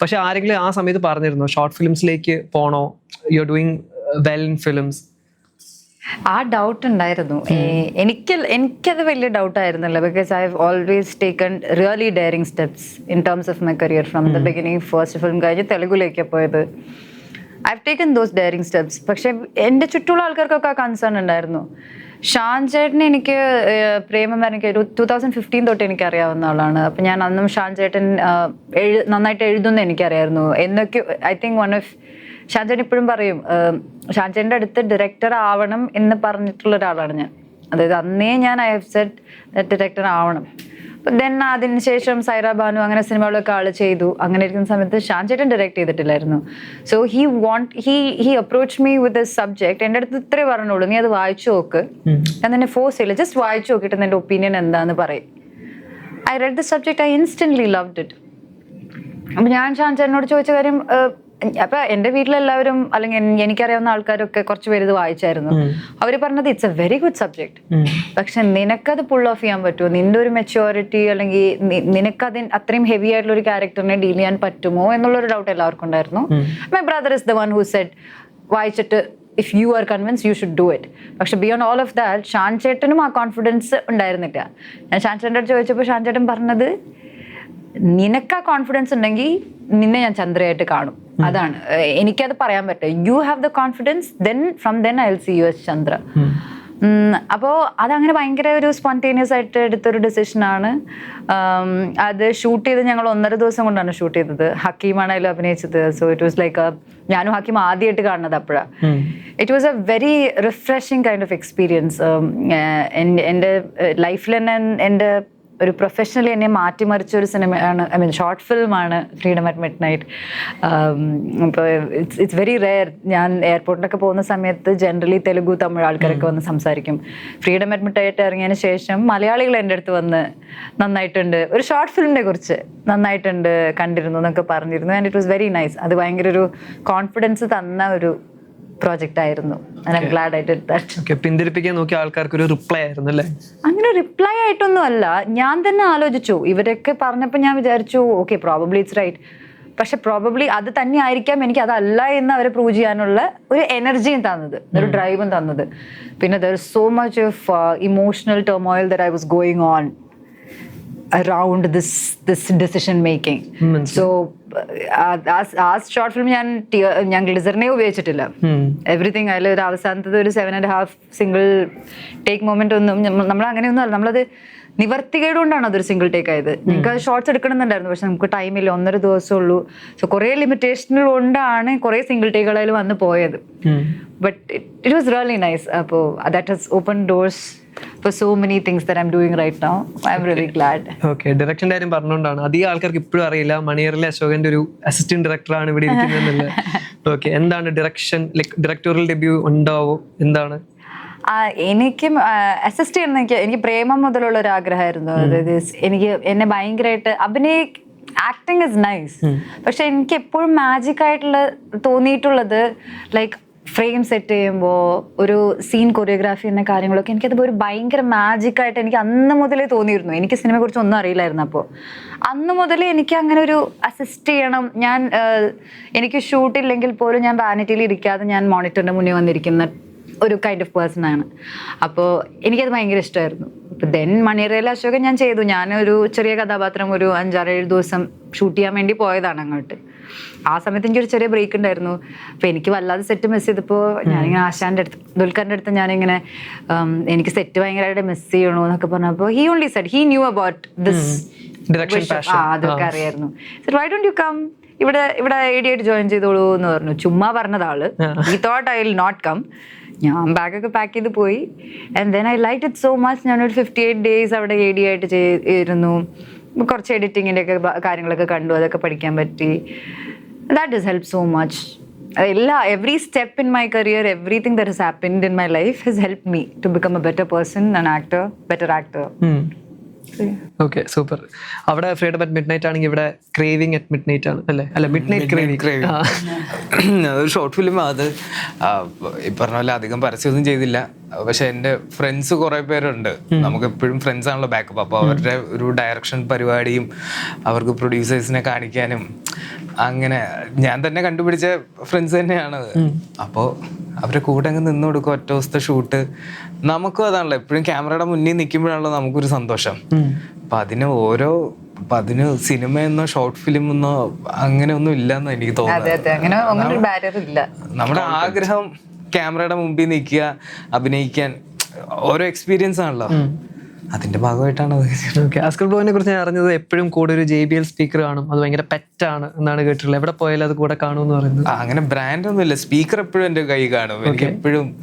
പക്ഷെ ആരെങ്കിലും ആ സമയത്ത് പറഞ്ഞിരുന്നു? ഷോർട്ട് ഫിലിംസിലേക്ക് പോണോ? You are doing well in films ആ ഡൗട്ട് ഉണ്ടായിരുന്നു. എനിക്ക് എനിക്കത് വലിയ ഡൗട്ട് ആയിരുന്നില്ല. Because I have always taken really daring steps in terms of my career from the beginning first film കഴിഞ്ഞ് തെലുഗുലേക്ക് പോയത്. I have taken those daring steps പക്ഷേ എന്റെ ചുറ്റുള്ള ആൾക്കാർക്കൊക്കെ ആ കൺസേൺ ഉണ്ടായിരുന്നു. ഷാൻ ചേട്ടൻ എനിക്ക് പ്രേമം പ്രേമം എനിക്ക് ഒരു ടൂ തൗസൻഡ് ഫിഫ്റ്റീൻ തൊട്ട് എനിക്ക് അറിയാവുന്ന ആളാണ്. അപ്പം ഞാൻ അന്നും ഷാൻ ചേട്ടൻ എഴു നന്നായിട്ട് എഴുതുമെന്ന് എനിക്കറിയായിരുന്നു. എന്നൊക്കെ I think one of Shan ചേട്ടൻ ഇപ്പോഴും പറയും ഷാൻ ചേട്ടന്റെ അടുത്ത് ഡയറക്ടർ ആവണം എന്ന് പറഞ്ഞിട്ടുള്ള ഒരാളാണ് ഞാൻ. അതായത് അന്നേ ഞാൻ ഐ ഹവ് സെറ്റ് ഡയറക്ടർ ആവണം. ദെൻ അതിനുശേഷം സൈറ ബാനു അങ്ങനെ സിനിമകളൊക്കെ ആൾ ചെയ്തു. അങ്ങനെ ഇരിക്കുന്ന സമയത്ത് ഷാൻ ചേട്ടൻ direct ചെയ്തിട്ടില്ലായിരുന്നു. So he want he he approach me with subject എന്റെ അടുത്ത് ഇത്രേ പറഞ്ഞോളൂ നീ അത് വായിച്ചു നോക്ക്. ഞാൻ നിന്നെ ഫോഴ്സ് ചെയ്യില്ല. ജസ്റ്റ് വായിച്ചു നോക്കിയിട്ട് നിന്റെ ഒപ്പീനിയൻ എന്താന്ന് പറയും. I read the subject I instantly loved it അപ്പൊ ഞാൻ ഷാൻ ചേട്ടനോട് ചോദിച്ച കാര്യം അപ്പൊ എന്റെ വീട്ടിലെല്ലാവരും അല്ലെങ്കിൽ എനിക്കറിയാവുന്ന ആൾക്കാരൊക്കെ കുറച്ച് പേര് ഇത് വായിച്ചായിരുന്നു. അവർ പറഞ്ഞത് it's a very good subject പക്ഷെ നിനക്കത് പുൾ ഓഫ് ചെയ്യാൻ പറ്റുമോ? നിന്റെ ഒരു മെച്യൂരിറ്റി അല്ലെങ്കിൽ നിനക്കത് അത്രയും ഹെവി ആയിട്ടുള്ള ഒരു ക്യാരക്ടറിനെ ഡീൽ ചെയ്യാൻ പറ്റുമോ എന്നുള്ള ഒരു ഡൗട്ട് എല്ലാവർക്കും ഉണ്ടായിരുന്നു. My brother is the one who said വായിച്ചിട്ട് if you are convince you should do it പക്ഷെ beyond all of that Shan ചേട്ടനും ആ കോൺഫിഡൻസ് ഉണ്ടായിരുന്നില്ല. ഞാൻ ഷാൻ ചേട്ടന്റെ ചോദിച്ചപ്പോൾ ഷാൻ ചേട്ടൻ പറഞ്ഞത് നിനക്ക് ആ കോൺഫിഡൻസ് ഉണ്ടെങ്കിൽ നിന്നെ ഞാൻ ചന്ദ്രയായിട്ട് കാണും. അതാണ്. എനിക്കത് പറയാൻ പറ്റും. You have the confidence then from then I will see you S Chandra അപ്പോൾ അതങ്ങനെ ഭയങ്കര ഒരു സ്പോണ്ടേനിയസ് ആയിട്ട് എടുത്തൊരു ഡിസിഷനാണ് അത് ഷൂട്ട് ചെയ്ത് ഞങ്ങൾ ഒന്നര ദിവസം കൊണ്ടാണ് ഷൂട്ട് ചെയ്തത്. ഹക്കീമാണ് അതിൽ അഭിനയിച്ചത്. സോ ഇറ്റ് വാസ് ലൈക്ക് ഞാനും ഹക്കീം ആദ്യമായിട്ട് കാണുന്നത് അപ്പോഴാണ് it was a very refreshing kind of experience എന്റെ ലൈഫിൽ തന്നെ എന്റെ ഒരു പ്രൊഫഷണലി എന്നെ മാറ്റിമറിച്ച ഒരു സിനിമയാണ് ഐ മീൻ ഷോർട്ട് ഫിലിമാണ് ഫ്രീഡം അറ്റ് മിഡ് നൈറ്റ് ഇപ്പോൾ ഇറ്റ്സ് ഇറ്റ്സ് വെരി റെയർ ഞാൻ എയർപോർട്ടിലൊക്കെ പോകുന്ന സമയത്ത് ജനറലി തെലുഗു തമിഴ് ആൾക്കാരൊക്കെ വന്ന് സംസാരിക്കും. ഫ്രീഡം അറ്റ് മിഡ് നൈറ്റ് ഇറങ്ങിയതിന് ശേഷം മലയാളികൾ എന്റെ അടുത്ത് വന്ന് നന്നായിട്ടുണ്ട്. ഒരു ഷോർട്ട് ഫിലിമിനെ കുറിച്ച് നന്നായിട്ടുണ്ട് കണ്ടിരുന്നു എന്നൊക്കെ പറഞ്ഞിരുന്നു. And it was very nice അത് ഭയങ്കര ഒരു കോൺഫിഡൻസ് തന്ന ഒരു പ്രോജക്റ്റ് ആയിരുന്നു. Glad I did that okay പിന്തിരിപ്പിക്കാൻ നോക്കിയ ആൾക്കാർക്ക് ഒരു റിപ്ലൈ ആയിരുന്നു അല്ലേ? അങ്ങനെ റിപ്ലൈ ആയിട്ടൊന്നും അല്ല ഞാൻ തന്നെ ആലോചിച്ചു. ഇവരൊക്കെ പറഞ്ഞപ്പോൾ ഞാൻ വിചാരിച്ചു ഓക്കെ പ്രോബബ്ലി ഇറ്റ്സ് റൈറ്റ് പക്ഷെ പ്രോബബ്ലി അത് തന്നെ ആയിരിക്കാം. എനിക്ക് അതല്ല എന്ന് അവരെ പ്രൂവ് ചെയ്യാനുള്ള ഒരു എനർജിയും തന്നത്. ഒരു ഡ്രൈവും തന്നത്. പിന്നെ there so much of emotional turmoil there I was going on around this this decision making so ആ ഷോർട്ട് ഫിലിം ഞാൻ ഞാൻ ഗ്ലിസറിനെ ഉപയോഗിച്ചിട്ടില്ല. എവറിഥിങ് അതിൽ ഒരു അവസാനത്തെ ഒരു seven and half single take moment ഒന്നും നമ്മൾ അങ്ങനെയൊന്നും അല്ല നമ്മളത് നിവർത്തികേട് കൊണ്ടാണ് അതൊരു സിംഗിൾ ടേക്ക് ആയത്. ഞങ്ങൾക്ക് അത് ഷോർട്സ് എടുക്കണമെന്നുണ്ടായിരുന്നു. പക്ഷെ നമുക്ക് ടൈമില്ല ഒന്നര ദിവസമേ ഉള്ളൂ സോ കുറേ ലിമിറ്റേഷനുകൾ കൊണ്ടാണ് കുറേ സിംഗിൾ ടേക്കുകളിൽ വന്ന് പോയത്. But it was really nice അപ്പോൾ that has open doors for so many things that I doing right now I am really glad okay ഡയറക്ഷന്റെ കാര്യം പറഞ്ഞുകൊണ്ടാണ്. അധികം ആൾക്കാർക്ക് ഇപ്പോഴും അറിയില്ല. മണിയറിലെ അശോകന്റെ ഒരു അസിസ്റ്റന്റ് ഡയറക്ടറാണ് ഇവിടെ ഇരിക്കുന്നത് ഓക്കെ എന്താണ് ഡയറക്ഷൻ ലൈക് ഡയറക്ടോറിയൽ ഡെബ്യൂ ഉണ്ടാവോ? എന്താണ്? എനിക്കും അസിസ്റ്റ് ചെയ്യുന്ന എനിക്ക് എനിക്ക് പ്രേമം മുതലുള്ള ഒരു ആഗ്രഹമായിരുന്നു. അതായത് എനിക്ക് എന്നെ ഭയങ്കരമായിട്ട് അഭിനയ ആക്ടിങ് ഇസ് നൈസ് പക്ഷെ എനിക്ക് എപ്പോഴും മാജിക് ആയിട്ടുള്ള തോന്നിയിട്ടുള്ളത് ലൈക്ക് ഫ്രെയിം സെറ്റ് ചെയ്യുമ്പോൾ ഒരു സീൻ കൊറിയോഗ്രാഫി എന്ന കാര്യങ്ങളൊക്കെ എനിക്കത് ഒരു ഭയങ്കര മാജിക് ആയിട്ട് എനിക്ക് അന്ന് മുതലേ തോന്നിയിരുന്നു. എനിക്ക് സിനിമയെ കുറിച്ച് ഒന്നും അറിയില്ലായിരുന്നു അപ്പോൾ അന്ന് മുതലേ എനിക്ക് അങ്ങനെ ഒരു അസിസ്റ്റ് ചെയ്യണം. ഞാൻ എനിക്ക് ഷൂട്ടില്ലെങ്കിൽ പോലും ഞാൻ വാനിറ്റിയിൽ ഇരിക്കാതെ ഞാൻ മോണിറ്ററിന്റെ മുന്നിൽ വന്നിരിക്കുന്ന ഒരു കൈൻഡ് ഓഫ് പേഴ്സൺ ആണ്. അപ്പോൾ എനിക്കത് ഭയങ്കര ഇഷ്ടമായിരുന്നു അപ്പോൾ ദെൻ മണിയറയിലെ അശോകൻ ഞാൻ ചെയ്തു. ഞാനൊരു ചെറിയ കഥാപാത്രം ഒരു അഞ്ചാറേഴ് ദിവസം ഷൂട്ട് ചെയ്യാൻ വേണ്ടി പോയതാണ് അങ്ങോട്ട്. ആ സമയത്ത് എനിക്കൊരു ചെറിയ ബ്രേക്ക് ഉണ്ടായിരുന്നു. അപ്പൊ എനിക്ക് വല്ലാതെ സെറ്റ് മിസ് ചെയ്തപ്പോൾ ഞാനിങ്ങനെ ആശാന്റെ അടുത്ത് ദുൽഖറിന്റെ അടുത്ത് ഞാനിങ്ങനെ എനിക്ക് സെറ്റ് ഭയങ്കരമായിട്ട് മിസ് ചെയ്യണു എന്നൊക്കെ പറഞ്ഞപ്പോൾ he only said he knew about this. അതൊക്കെ അറിയായിരുന്നു. വൈ ഡോണ്ട് യു കം ഇവിടെ ഇവിടെ ഐ ഡി ആയിട്ട് ജോയിൻ ചെയ്തോളൂ എന്ന് പറഞ്ഞു. ചുമ്മാ പറഞ്ഞതാൾ. He thought I will not come ഞാൻ ബാഗൊക്കെ പാക്ക് ചെയ്ത് പോയി. And then I like it so much ഞാനൊരു ഫിഫ്റ്റി എയ്റ്റ് ഡേയ്സ് അവിടെ എ ഡി ആയിട്ട് ചെയ്തിരുന്നു കുറച്ച് എഡിറ്റിങ്ങിന്റെ ഒക്കെ കാര്യങ്ങളൊക്കെ കണ്ടു. അതൊക്കെ പഠിക്കാൻ പറ്റി. That is help so much എല്ലാ every step in my career everything that has happened in my life has help me to become a better person an actor better actor okay super അവിടെ freedom at midnight ആണെങ്കിൽ ഇവിടെ craving at midnight ആണ് അല്ലേ? അല്ല midnight craving അതൊരു short film അത് ഇപ്പറഞ്ഞ ഈ പറഞ്ഞ പോലെ അധികം പരസ്യമൊന്നും ചെയ്തില്ല. പക്ഷെ എന്റെ ഫ്രണ്ട്സ് കുറേ പേരുണ്ട്. നമുക്ക് എപ്പോഴും ഫ്രണ്ട്സ് ആണല്ലോ ബാക്കപ്പ് അപ്പോൾ അവരുടെ ഒരു ഡയറക്ഷൻ പരിപാടിയും അവർക്ക് പ്രൊഡ്യൂസേഴ്സിനെ കാണിക്കാനും അങ്ങനെ ഞാൻ തന്നെ കണ്ടുപിടിച്ച ഫ്രണ്ട്സ് തന്നെയാണ് അപ്പോൾ അവരുടെ കൂടെ അങ്ങ് നിന്ന് കൊടുക്കും ഒറ്റ ദിവസത്തെ ഷൂട്ട് നമുക്കും അതാണല്ലോ എപ്പോഴും ക്യാമറയുടെ മുന്നിൽ നിൽക്കുമ്പോഴാണല്ലോ നമുക്കൊരു സന്തോഷം. അപ്പൊ അതിന് ഓരോ അപ്പൊ അതിന് സിനിമയെന്നോ ഷോർട്ട് ഫിലിം എന്നോ അങ്ങനെ ഒന്നും ഇല്ലെന്ന് എനിക്ക് അതെ തോന്നുന്നത്. അതെ അങ്ങനെ അങ്ങനെ ബാരിയർ ഇല്ല. നമ്മുടെ ആഗ്രഹം ക്യാമറയുടെ മുമ്പിൽ നിൽക്കുക അഭിനയിക്കാൻ ഓരോ എക്സ്പീരിയൻസ് ആണല്ലോ. അതിന്റെ ഭാഗമായിട്ടാണ് ആസ്കർ ബ്ലോവിനെ കുറിച്ച് ഞാൻ അറിഞ്ഞത് എപ്പോഴും കൂടെ ഒരു ജെ ബി എൽ സ്പീക്കർ കാണും. അത് ഭയങ്കര പെറ്റാണ് എന്നാണ് കേട്ടിട്ടുള്ളത്. എവിടെ പോയാലും അത് കൂടെ കാണുമെന്ന് പറയുന്നത്. ആ, അങ്ങനെ ബ്രാൻഡ് ഒന്നുമില്ല. സ്പീക്കർ എപ്പോഴും എന്റെ കൈ കാണും. എനിക്ക് എപ്പോഴും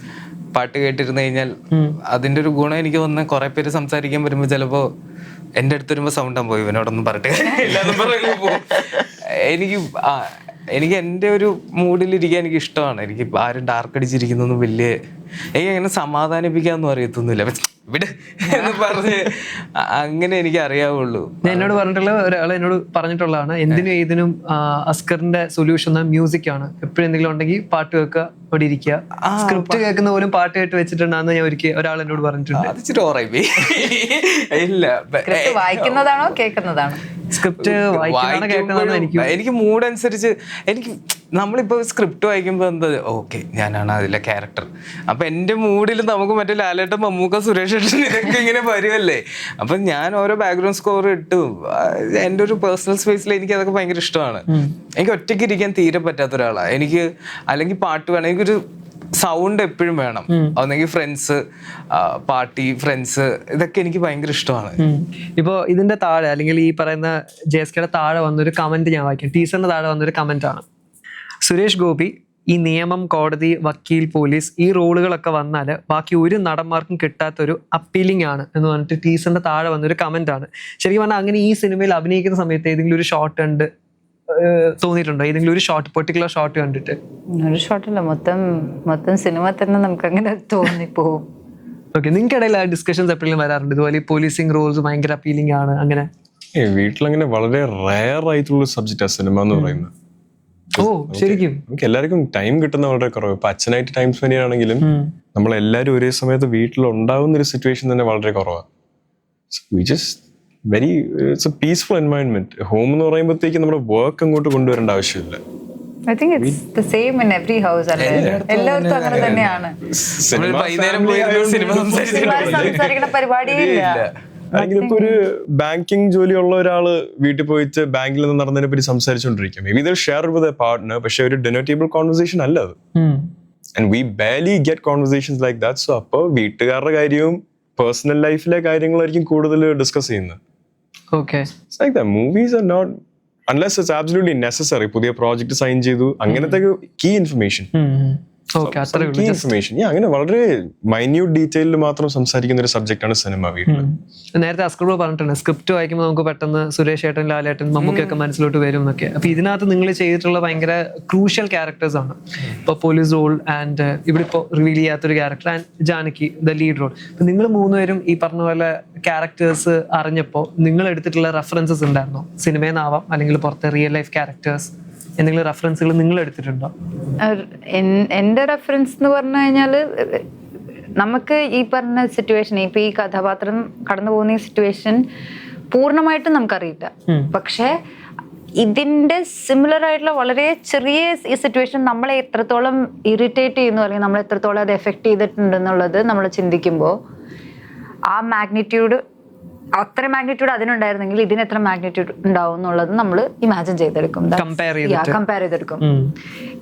പാട്ട് കേട്ടിരുന്നു കഴിഞ്ഞാൽ അതിന്റെ ഒരു ഗുണം എനിക്ക് തോന്നുന്നത് കുറെ പേര് സംസാരിക്കാൻ വരുമ്പോ ചിലപ്പോ എന്റെ അടുത്ത് വരുമ്പോ സൗണ്ട് പോയി ഇവനോടൊന്നും പറഞ്ഞിട്ട് എല്ലാതും പറഞ്ഞു പോകും എനിക്ക് എനിക്ക് എന്റെ ഒരു മൂഡിലിരിക്കാൻ എനിക്ക് ഇഷ്ടമാണ്. എനിക്ക് ആരും ഡാർക്ക് അടിച്ചിരിക്കുന്നൊന്നും വലിയ എനിക്ക് അങ്ങനെ സമാധാനിപ്പിക്കാനൊന്നും അറിയത്തൊന്നുമില്ല. വിട് എന്ന് പറഞ്ഞ് അങ്ങനെ എനിക്ക് അറിയാവുള്ളൂ. ഞാൻ എന്നോട് പറഞ്ഞിട്ടുള്ള ഒരാൾ എന്നോട് പറഞ്ഞിട്ടുള്ളതാണ്. എന്തിനും ഏതിനും അസ്കറിന്റെ സൊല്യൂഷൻ മ്യൂസിക് ആണ്. എപ്പോഴും എന്തെങ്കിലും ഉണ്ടെങ്കിൽ പാട്ട് കേൾക്കുക അവിടെ ഇരിക്കുക. സ്ക്രിപ്റ്റ് കേൾക്കുന്ന പോലും പാട്ട് കേട്ട് വെച്ചിട്ടുണ്ടെന്ന് ഞാൻ ഒരിക്കൽ ഒരാൾ എന്നോട് പറഞ്ഞിട്ടുണ്ട്. ഇല്ല. വായിക്കുന്നതാണോ കേൾക്കുന്നതാണോ? സ്ക്രിപ്റ്റ് എനിക്ക് എനിക്ക് മൂഡ് അനുസരിച്ച് എനിക്ക് നമ്മളിപ്പോ സ്ക്രിപ്റ്റ് വായിക്കുമ്പോൾ എന്താ ഓക്കെ ഞാനാണ് അതിലെ ക്യാരക്ടർ. അപ്പൊ എന്റെ മൂഡിൽ നമുക്ക് മറ്റേ ലാലേട്ടൻ മമ്മൂക്ക സുരേഷ് ഇതൊക്കെ ഇങ്ങനെ വരുമല്ലേ അപ്പൊ ഞാൻ ഓരോ ബാക്ക്ഗ്രൗണ്ട് സ്കോർ ഇട്ടു. എന്റെ എന്റെ ഒരു പേഴ്സണൽ സ്പേസിൽ എനിക്ക് അതൊക്കെ ഭയങ്കര ഇഷ്ടമാണ്. എനിക്ക് ഒറ്റയ്ക്ക് ഇരിക്കാൻ തീരെ പറ്റാത്ത ഒരാളാണ് എനിക്ക് അല്ലെങ്കിൽ പാട്ട് വേണം. എനിക്കൊരു സൗണ്ട് എപ്പോഴും വേണം. ഒന്നെങ്കിൽ ഫ്രണ്ട്സ് പാർട്ടി ഫ്രണ്ട്സ് ഇതൊക്കെ എനിക്ക് ഭയങ്കര ഇഷ്ടമാണ്. ഇപ്പോ ഇതിന്റെ താഴെ അല്ലെങ്കിൽ ഈ പറയുന്ന ജെ എസ് കെയുടെ താഴെ വന്നൊരു കമന്റ് ഞാൻ വായിക്കാം. ടീച്ചറിന്റെ താഴെ വന്നൊരു കമന്റ് ആണ്. സുരേഷ് ഗോപി ഈ നിയമം കോടതി വക്കീൽ പോലീസ് ഈ റോളുകളൊക്കെ വന്നാൽ ബാക്കി ഒരു നടന്മാർക്കും കിട്ടാത്തൊരു അപ്പീലിംഗ് ആണ് എന്ന് പറഞ്ഞിട്ട് ടീസറിന്റെ താഴെ വന്നൊരു കമന്റ് ആണ്. ശരിക്കും പറഞ്ഞാൽ അങ്ങനെ ഈ സിനിമയിൽ അഭിനയിക്കുന്ന സമയത്ത് ഏതെങ്കിലും ഒരു ഷോട്ട് ഏഹ്, തോന്നിയിട്ടുണ്ടോ? ഏതെങ്കിലും ഒരു ഷോർട്ട് പെർട്ടിക്കുലർ ഷോർട്ട് കണ്ടിട്ട്? ഒരു ഷോട്ടില്ല മൊത്തം മൊത്തം സിനിമ തന്നെ നമുക്ക് അങ്ങനെ തോന്നിപ്പോവും. ഓക്കെ നിങ്ങൾക്കിടയിൽ ആ ഡിസ്കഷൻസ് എപ്പോഴും വരാറുണ്ട്? ഇതുപോലെ പോലീസിങ് റോൾസ് ഭയങ്കര അപ്പീലിംഗ് ആണ് അങ്ങനെ? വീട്ടിലങ്ങനെ വളരെ റയർ ആയിട്ടുള്ള സബ്ജക്റ്റാ സിനിമ എന്ന് പറയുന്നത്. ഓ ശരിക്കും? നമുക്ക് എല്ലാവർക്കും ടൈം കിട്ടുന്ന വളരെ കുറവ്. ഇപ്പൊ അച്ഛനായിട്ട് ടൈം സ്പെൻഡ് ചെയ്യാനാണെങ്കിലും. നമ്മൾ എല്ലാവരും ഒരേ സമയത്ത് വീട്ടിൽ ഉണ്ടാവുന്ന ഒരു സിറ്റുവേഷൻ തന്നെ വളരെ കുറവാണ് very it's a peaceful environment home എന്ന് പറയുമ്പോഴത്തേക്ക് നമ്മുടെ വർക്ക് അങ്ങോട്ട് കൊണ്ടുവരേണ്ട ആവശ്യമില്ല. I think it's the same in every house അല്ലേ? എല്ലാവർക്കും അങ്ങനെ തന്നെയാണ്. നമ്മൾ വൈകുന്നേരം പോയി ഇരുന്ന് സിനിമ സംസാരിച്ചിട്ട് സിനിമ സംസാരിക്കുന്ന പരിപാടിയേ ഇല്ല. അല്ലെങ്കിൽ ഒരു ബാങ്കിങ് ജോലിയുള്ള ഒരാൾ വീട്ടിൽ പോയിട്ട് ബാങ്കിൽ നിന്ന് നടന്നതിനെ പറ്റി സംസാരിച്ചുകൊണ്ടിരിക്കും മേ ബി ഇത് ഷെയർ വിത്ത് എ പാർട്ട്ണർ പക്ഷെ ഒരു ഡിന്നർ ടേബിൾ കോൺവെർസേഷൻ അല്ല അത്. And we barely get conversations like that so അപ്പോൾ വീട്ടുകാരുടെ കാര്യവും പേഴ്സണൽ ലൈഫിലെ കാര്യങ്ങളായിരിക്കും കൂടുതൽ ഡിസ്കസ് ചെയ്യുന്നത്. Okay It's like that. Movies are not, unless it's absolutely necessary. പുതിയ പ്രോജക്റ്റ് സൈൻ ചെയ്തു അങ്ങനത്തെ കീ ഇൻഫർമേഷൻ ഇൻഫർമേഷൻ അങ്ങനെ വളരെ മൈന്യൂട്ട് ഡീറ്റെയിലിൽ മാത്രം സംസാരിക്കുന്ന ഒരു സബ്ജക്റ്റ് ആണ് സിനിമ വീട്ടിൽ നേരത്തെ അസ്കർ പറഞ്ഞിട്ടുണ്ട് സ്ക്രിപ്റ്റ് വായിക്കുമ്പോൾ നമുക്ക് പെട്ടെന്ന് സുരേഷ് ഏട്ടൻ ലാലേട്ടൻ മമ്മൂക്കൊക്കെ മനസ്സിലോട്ട് വരും എന്നൊക്കെ. അപ്പൊ ഇതിനകത്ത് നിങ്ങൾ ചെയ്തിട്ടുള്ള ഭയങ്കര ക്രൂഷ്യൽ ക്യാരക്ടേഴ്സ് ആണ്. ഇപ്പൊ പോലീസ് റോൾ ആൻഡ് ഇവിടെ ഇപ്പോൾ റിവീൽ ചെയ്യാത്തൊരു character and Janaki the lead role നിങ്ങൾ മൂന്നുപേരും ഈ പറഞ്ഞ പോലെ ക്യാരക്ടേഴ്സ് അറിഞ്ഞപ്പോൾ നിങ്ങൾ എടുത്തിട്ടുള്ള റെഫറൻസസ് ഉണ്ടായിരുന്നോ? സിനിമയിൽ നിന്നാവാം അല്ലെങ്കിൽ പുറത്തെ റിയൽ ലൈഫ് ക്യാരക്ടേഴ്സ് എന്തെങ്കിലും റെഫറൻസുകൾ നിങ്ങൾ എടുത്തിട്ടുണ്ടോ? എന്റെ റെഫറൻസ് എന്ന് പറഞ്ഞു കഴിഞ്ഞാൽ നമുക്ക് ഈ പറഞ്ഞ സിറ്റുവേഷൻ ഇപ്പൊ ഈ കഥാപാത്രം കടന്നു പോകുന്ന ഈ സിറ്റുവേഷൻ പൂർണമായിട്ടും നമുക്കറിയില്ല. പക്ഷെ ഇതിന്റെ സിമിലർ ആയിട്ടുള്ള വളരെ ചെറിയ ഈ സിറ്റുവേഷൻ നമ്മളെ എത്രത്തോളം ഇറിറ്റേറ്റ് ചെയ്യുന്നു അല്ലെങ്കിൽ നമ്മൾ എത്രത്തോളം അത് എഫക്ട് ചെയ്തിട്ടുണ്ടെന്നുള്ളത് നമ്മൾ ചിന്തിക്കുമ്പോൾ ആ മാഗ്നിറ്റ്യൂഡ് അത്ര മാഗ്നിറ്റ്യൂഡ് അതിനുണ്ടായിരുന്നെങ്കിൽ ഇതിന് എത്ര മാഗ്നിറ്റ്യൂഡ് ഉണ്ടാവും എന്നുള്ളത് നമ്മൾ ഇമാജിൻ ചെയ്തെടുക്കും. കമ്പയർ ചെയ്തെടുക്കും.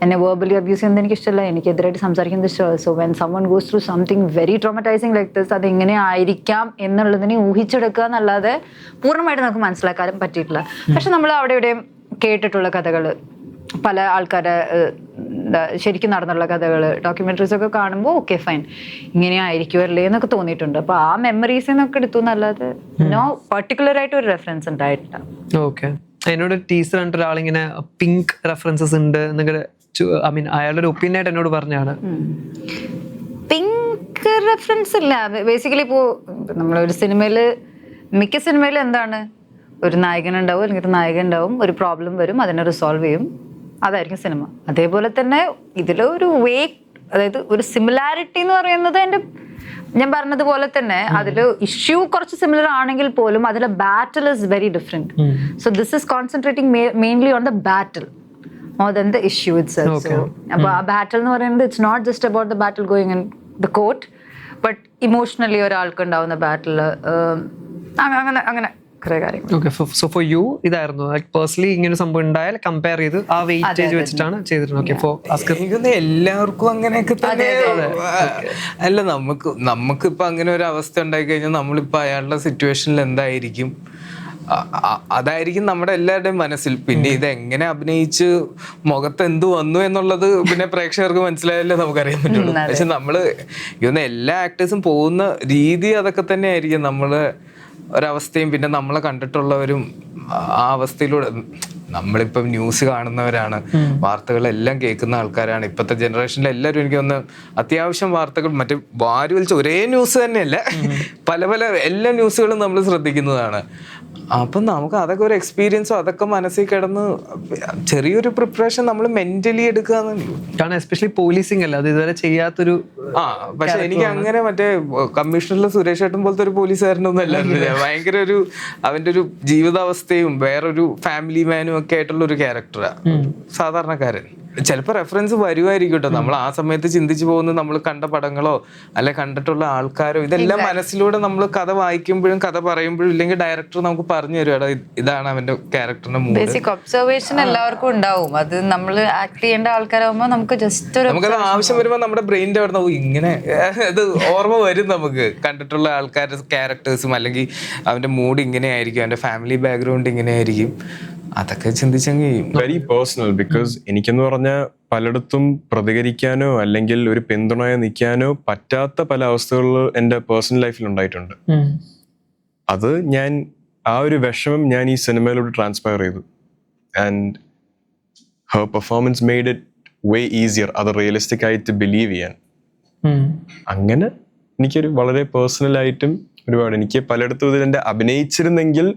എന്നെ വേർബലി അബ്യൂസ് ചെയ്യുന്നത് എനിക്ക് ഇഷ്ടമല്ല എനിക്ക് എതിരായിട്ട് സംസാരിക്കുന്നത് ഇഷ്ടമല്ല. So when someone goes through something very traumatising like this അത് എങ്ങനെ ആയിരിക്കാം എന്നുള്ളതിനെ ഊഹിച്ചെടുക്കുക എന്നല്ലാതെ പൂർണമായിട്ട് നമുക്ക് മനസ്സിലാക്കാനും പറ്റിയിട്ടില്ല. പക്ഷെ നമ്മൾ അവിടെ ഇവിടെയും കേട്ടിട്ടുള്ള കഥകൾ പല ആൾക്കാരെ ശരിക്കും നടന്നുള്ള കഥകൾ ഡോക്യുമെന്ററീസ് ഒക്കെ കാണുമ്പോൾ ഓക്കെ ഫൈൻ ഇങ്ങനെ ആയിരിക്കുമല്ലേ എന്നൊക്കെ തോന്നിയിട്ടുണ്ട്. അപ്പൊ ആ മെമ്മറീസ് എന്നൊക്കെ എടുത്തു എന്നല്ലാതെ നോ പർട്ടിക്കുലർ ആയിട്ട് ഒരു റെഫറൻസ് ഉണ്ടായിട്ടില്ല. ഓക്കെ എന്നോട് ടീച്ചർ കണ്ടിട്ട് ഒരാളിങ്ങനെ പിങ്ക് റെഫറൻസസ് ഉണ്ട് എന്നൊക്കെ ഐ മീൻ അയാളുടെ ഒരു ഒപ്പീനിയൻ ആയിട്ട് എന്നോട് പറഞ്ഞാണ്. പിങ്ക് റെഫറൻസ് ഇല്ല. ബേസിക്കലി ഇപ്പോൾ നമ്മളൊരു സിനിമയിൽ മിക്ക സിനിമയിലും എന്താണ്? ഒരു നായകൻ ഉണ്ടാവും അല്ലെങ്കിൽ ഒരു നായകൻ ഉണ്ടാവും ഒരു പ്രോബ്ലം വരും അതിനെ റിസോൾവ് ചെയ്യും. അതായിരിക്കും സിനിമ. അതേപോലെ തന്നെ ഇതിലൊരു വേക്ക് അതായത് ഒരു സിമിലാരിറ്റി എന്ന് പറയുന്നത് എന്റെ ഞാൻ പറഞ്ഞതുപോലെ തന്നെ അതിൽ ഇഷ്യൂ കുറച്ച് സിമിലർ ആണെങ്കിൽ പോലും അതിലെ battle is very different so this is concentrating mainly on the battle more than the issue it's Okay. അപ്പൊ ആ ബാറ്റിൽ എന്ന് പറയുന്നത് it's not just about the battle going in the court but emotionally ഒരാൾക്ക് ഉണ്ടാവുന്ന battle അങ്ങനെ അങ്ങനെ. കുറെ കാര്യങ്ങൾ. ഓക്കെ സോ ഫോർ യു ഇതായിരുന്നു. ലൈക് പേഴ്സണലി ഇങ്ങനെ സംഭവം ഉണ്ടായാൽ കമ്പയർ ചെയ്ത് ആ വെയിറ്റേജ് വെച്ചിട്ടാണ് ചെയ്തിരുന്നത്. ഓക്കെ ഫോർ അസ്കർ എനിക്ക് തോന്നുന്നു എല്ലാവർക്കും അങ്ങനെയൊക്കെ തന്നെ അല്ല നമുക്ക് നമുക്കിപ്പോ അങ്ങനെ ഒരു അവസ്ഥ ഉണ്ടായി കഴിഞ്ഞാൽ നമ്മളിപ്പോ അയാളുടെ സിറ്റുവേഷനിൽ എന്തായിരിക്കും? അതായിരിക്കും നമ്മുടെ എല്ലാവരുടെയും മനസ്സിൽ. പിന്നെ ഇത് എങ്ങനെ അഭിനയിച്ച് മുഖത്ത് എന്ത് വന്നു എന്നുള്ളത് പിന്നെ പ്രേക്ഷകർക്ക് മനസ്സിലായാലേ നമുക്കറിയാൻ പറ്റുള്ളൂ. പക്ഷെ നമ്മൾ ഇതൊന്ന് എല്ലാ ആക്ടേഴ്സും പോകുന്ന രീതി അതൊക്കെ തന്നെ ആയിരിക്കും നമ്മൾ ഒരവസ്ഥയും പിന്നെ നമ്മളെ കണ്ടിട്ടുള്ളവരും ആ അവസ്ഥയിലൂടെ നമ്മളിപ്പം ന്യൂസ് കാണുന്നവരാണ്. വാർത്തകളെല്ലാം കേൾക്കുന്ന ആൾക്കാരാണ്. ഇപ്പോഴത്തെ ജനറേഷനിൽ എല്ലാവരും എനിക്ക് ഒന്ന് അത്യാവശ്യം വാർത്തകൾ മറ്റേ വാരി വലിച്ച ഒരേ ന്യൂസ് തന്നെയല്ല. പല പല എല്ലാ ന്യൂസുകളും നമ്മൾ ശ്രദ്ധിക്കുന്നതാണ്. അപ്പം നമുക്ക് അതൊക്കെ ഒരു എക്സ്പീരിയൻസോ അതൊക്കെ മനസ്സിൽ കിടന്ന് ചെറിയൊരു പ്രിപ്പറേഷൻ നമ്മൾ മെന്റലി എടുക്കുക കാരണം എസ്പെഷ്യലി പോലീസിംഗ് അല്ല? അത് ഇതുവരെ ചെയ്യാത്തൊരു ആ പക്ഷെ എനിക്ക് അങ്ങനെ മറ്റേ കമ്മീഷണറിലെ സുരേഷ് ഏട്ടൻ പോലത്തെ ഒരു പോലീസുകാരനൊന്നും അല്ലായിരുന്നു. ഭയങ്കര ഒരു അവന്റെ ഒരു ജീവിതാവസ്ഥയും വേറൊരു ഫാമിലി മാനും ഒക്കെ ആയിട്ടുള്ള ഒരു ക്യാരക്ടറാ സാധാരണക്കാരൻ. ചിലപ്പോ റെഫറൻസ് വരുമായിരിക്കും കേട്ടോ നമ്മൾ ആ സമയത്ത് ചിന്തിച്ചു പോകുന്ന നമ്മൾ കണ്ട പടങ്ങളോ അല്ലെ കണ്ടിട്ടുള്ള ആൾക്കാരോ ഇതെല്ലാം മനസ്സിലൂടെ നമ്മൾ കഥ വായിക്കുമ്പോഴും കഥ പറയുമ്പോഴും ഇല്ലെങ്കിൽ ഡയറക്ടർ നമുക്ക് പറഞ്ഞു തരും എടാ ഇതാണ് അവന്റെ ക്യാരക്ടറിന്റെ മൂഡ്. ബേസിക് ഒബ്സർവേഷൻ എല്ലാവർക്കും ഉണ്ടാവും. അത് നമ്മൾ ആക്ട് ചെയ്യേണ്ട ആൾക്കാരാകുമ്പോൾ നമുക്ക് ജസ്റ്റ് ഒരു നമുക്കത് ആവശ്യം വരുമ്പോൾ നമ്മുടെ ബ്രെയിനിന്റെ അവിടെ ഇങ്ങനെ ഇത് ഓർമ്മ വരും നമുക്ക്. കണ്ടിട്ടുള്ള ആൾക്കാരുടെ ക്യാരക്ടേഴ്സും അല്ലെങ്കിൽ അവന്റെ മൂഡ് ഇങ്ങനെയായിരിക്കും അവന്റെ ഫാമിലി ബാക്ക്ഗ്രൗണ്ട് ഇങ്ങനെയായിരിക്കും. അതൊക്കെ ചിന്തിച്ചെങ്കിൽ വെരി പേഴ്സണൽ ബിക്കോസ് എനിക്കെന്ന് പറഞ്ഞാൽ പലയിടത്തും പ്രതികരിക്കാനോ അല്ലെങ്കിൽ ഒരു പിന്തുണയോ നിൽക്കാനോ പറ്റാത്ത പല അവസ്ഥകളിൽ എന്റെ പേഴ്സണൽ ലൈഫിൽ ഉണ്ടായിട്ടുണ്ട്. അത് ഞാൻ ആ ഒരു വിഷമം ഞാൻ ഈ സിനിമയിലോട്ട് ട്രാൻസ്പയർ ചെയ്തു. And her performance made it way easier അത് റിയലിസ്റ്റിക് ആയിട്ട് ബിലീവ് ചെയ്യാൻ. അങ്ങനെ എനിക്കൊരു വളരെ പേഴ്സണലായിട്ടും ഒരുപാട് എനിക്ക് പലയിടത്തും ഇതിൽ എന്റെ അഭിനയിച്ചിരുന്നെങ്കിൽ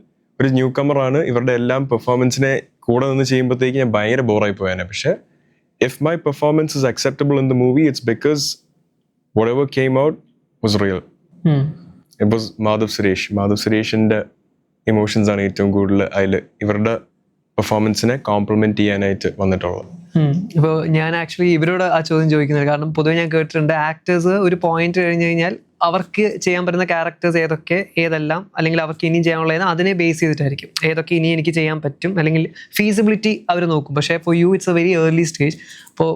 ഒരു ന്യൂ കമറാണ് ഇവരുടെ എല്ലാം പെർഫോമൻസിനെ കൂടെ നിന്ന് ചെയ്യുമ്പോഴത്തേക്ക് ഞാൻ ഭയങ്കര ബോറായി പോയാനെ. പക്ഷെ if my performance is acceptable in the movie it's because whatever came out was real it was Madhav Suresh Madhav സുരേഷിന്റെ ഇമോഷൻസ് ആണ് ഏറ്റവും കൂടുതൽ അതിൽ ഇവരുടെ പെർഫോമൻസിനെ കോംപ്ലിമെന്റ് ചെയ്യാനായിട്ട് വന്നിട്ടുള്ളത്. ഇപ്പോൾ ഞാൻ ആക്ച്വലി ഇവരോട് ആ ചോദ്യം ചോദിക്കുന്നത് കാരണം പൊതുവെ ഞാൻ കേട്ടിട്ടുണ്ട് ആക്ടേഴ്സ് ഒരു പോയിന്റ് കഴിഞ്ഞ് കഴിഞ്ഞാൽ അവർക്ക് ചെയ്യാൻ പറ്റുന്ന ക്യാരക്ടേഴ്സ് ഏതൊക്കെ ഏതെല്ലാം അല്ലെങ്കിൽ അവർക്ക് ഇനിയും ചെയ്യാനുള്ളത് അതിനെ ബേസ് ചെയ്തിട്ടായിരിക്കും. ഏതൊക്കെ ഇനി എനിക്ക് ചെയ്യാൻ പറ്റും അല്ലെങ്കിൽ ഫീസിബിലിറ്റി അവർ നോക്കും. പക്ഷേ for you it's a very early stage അപ്പോൾ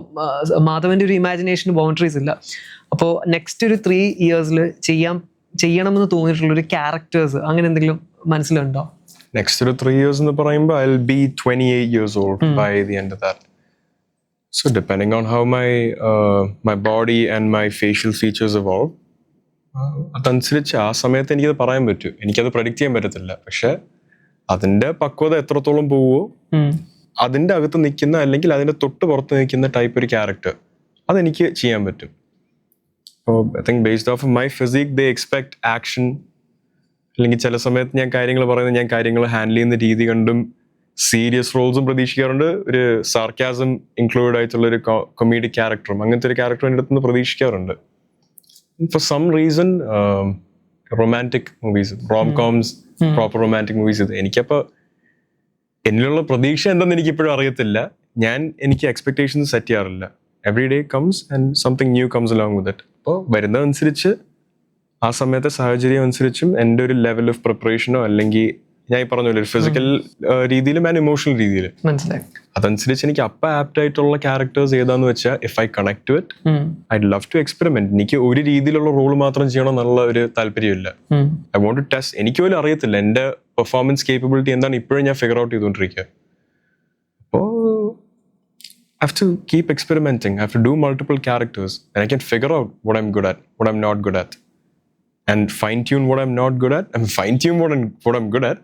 മാധവന്റെ ഒരു ഇമാജിനേഷൻ ബൗണ്ടറീസ് ഇല്ല. അപ്പോൾ നെക്സ്റ്റ് ഒരു ത്രീ ഇയേഴ്സിൽ ചെയ്യാൻ ചെയ്യണമെന്ന് തോന്നിയിട്ടുള്ള ഒരു ക്യാരക്ടേഴ്സ് അങ്ങനെ എന്തെങ്കിലും മനസ്സിലുണ്ടോ? നെക്സ്റ്റ് ഒരു ത്രീ ഇയേഴ്സ് എന്ന് പറയുമ്പോൾ I be twenty eight years old by the end that so depending on how my my body and my facial features evolve അതനുസരിച്ച് ആ സമയത്ത് എനിക്കത് പറയാൻ പറ്റൂ. എനിക്കത് പ്രഡിക്റ്റ് ചെയ്യാൻ പറ്റത്തില്ല. പക്ഷെ അതിന്റെ പക്വത എത്രത്തോളം പോവോ അതിന്റെ അകത്ത് നിൽക്കുന്ന അല്ലെങ്കിൽ അതിന്റെ തൊട്ട് പുറത്ത് നിൽക്കുന്ന ടൈപ്പ് ഒരു ക്യാരക്ടർ അതെനിക്ക് ചെയ്യാൻ പറ്റും. അപ്പോൾ I think based of my physique they expect action അല്ലെങ്കിൽ ചില സമയത്ത് ഞാൻ കാര്യങ്ങൾ പറയുന്നത് ഞാൻ കാര്യങ്ങൾ ഹാൻഡിൽ ചെയ്യുന്ന രീതി കണ്ടും സീരിയസ് റോൾസും പ്രതീക്ഷിക്കാറുണ്ട്. ഒരു സാർക്കാസം ഇൻക്ലൂഡ് ആയിട്ടുള്ള ഒരു കൊമീഡിക് ക്യാരക്ടറും അങ്ങനത്തെ ഒരു ക്യാരക്ടർ എന്റെ അടുത്ത് നിന്ന് പ്രതീക്ഷിക്കാറുണ്ട്. For some reason romantic movies rom coms proper romantic movies ഇത് എനിക്കപ്പോൾ എന്നിലുള്ള പ്രതീക്ഷ എന്തെന്ന് എനിക്ക് ഇപ്പോഴും അറിയത്തില്ല. ഞാൻ എനിക്ക് എക്സ്പെക്ടേഷൻസ് സെറ്റ് ചെയ്യാറില്ല. Every day comes and something new comes along with it അപ്പോൾ വരുന്നതനുസരിച്ച് ആ സമയത്തെ സാഹചര്യം അനുസരിച്ചും എന്റെ ഒരു ലെവൽ ഓഫ് പ്രിപ്പറേഷനോ അല്ലെങ്കിൽ ഞാൻ ഈ പറഞ്ഞ ഒരു ഫിസിക്കൽ രീതിയിലും ആൻഡ് ഇമോഷണൽ രീതിയിലും. മനസ്സിലായി. അതനുസരിച്ച് എനിക്ക് അപ്പ ആപ്റ്റ് ആയിട്ടുള്ള ക്യാരക്ടേഴ്സ് ഏതാന്ന് വെച്ചാൽ if I connect it I love to experiment എനിക്ക് ഒരു രീതിയിലുള്ള റോൾ മാത്രം ചെയ്യണം എന്നുള്ള ഒരു താല്പര്യമില്ല. ഐ വോണ്ട് ടു ടെസ്റ്റ് എനിക്ക് പോലും അറിയത്തില്ല എന്റെ പെർഫോമൻസ് കേപ്പബിലിറ്റി എന്താണ് ഇപ്പോഴും ഞാൻ ഫിഗർ ഔട്ട് ചെയ്തുകൊണ്ടിരിക്കുക. അപ്പോൾ I have to keep experimenting. I have to do multiple characters and I can figure out what I'm good at, what I'm not good at, and fine tune what I'm not good at, and fine tune what I'm, what I'm good at,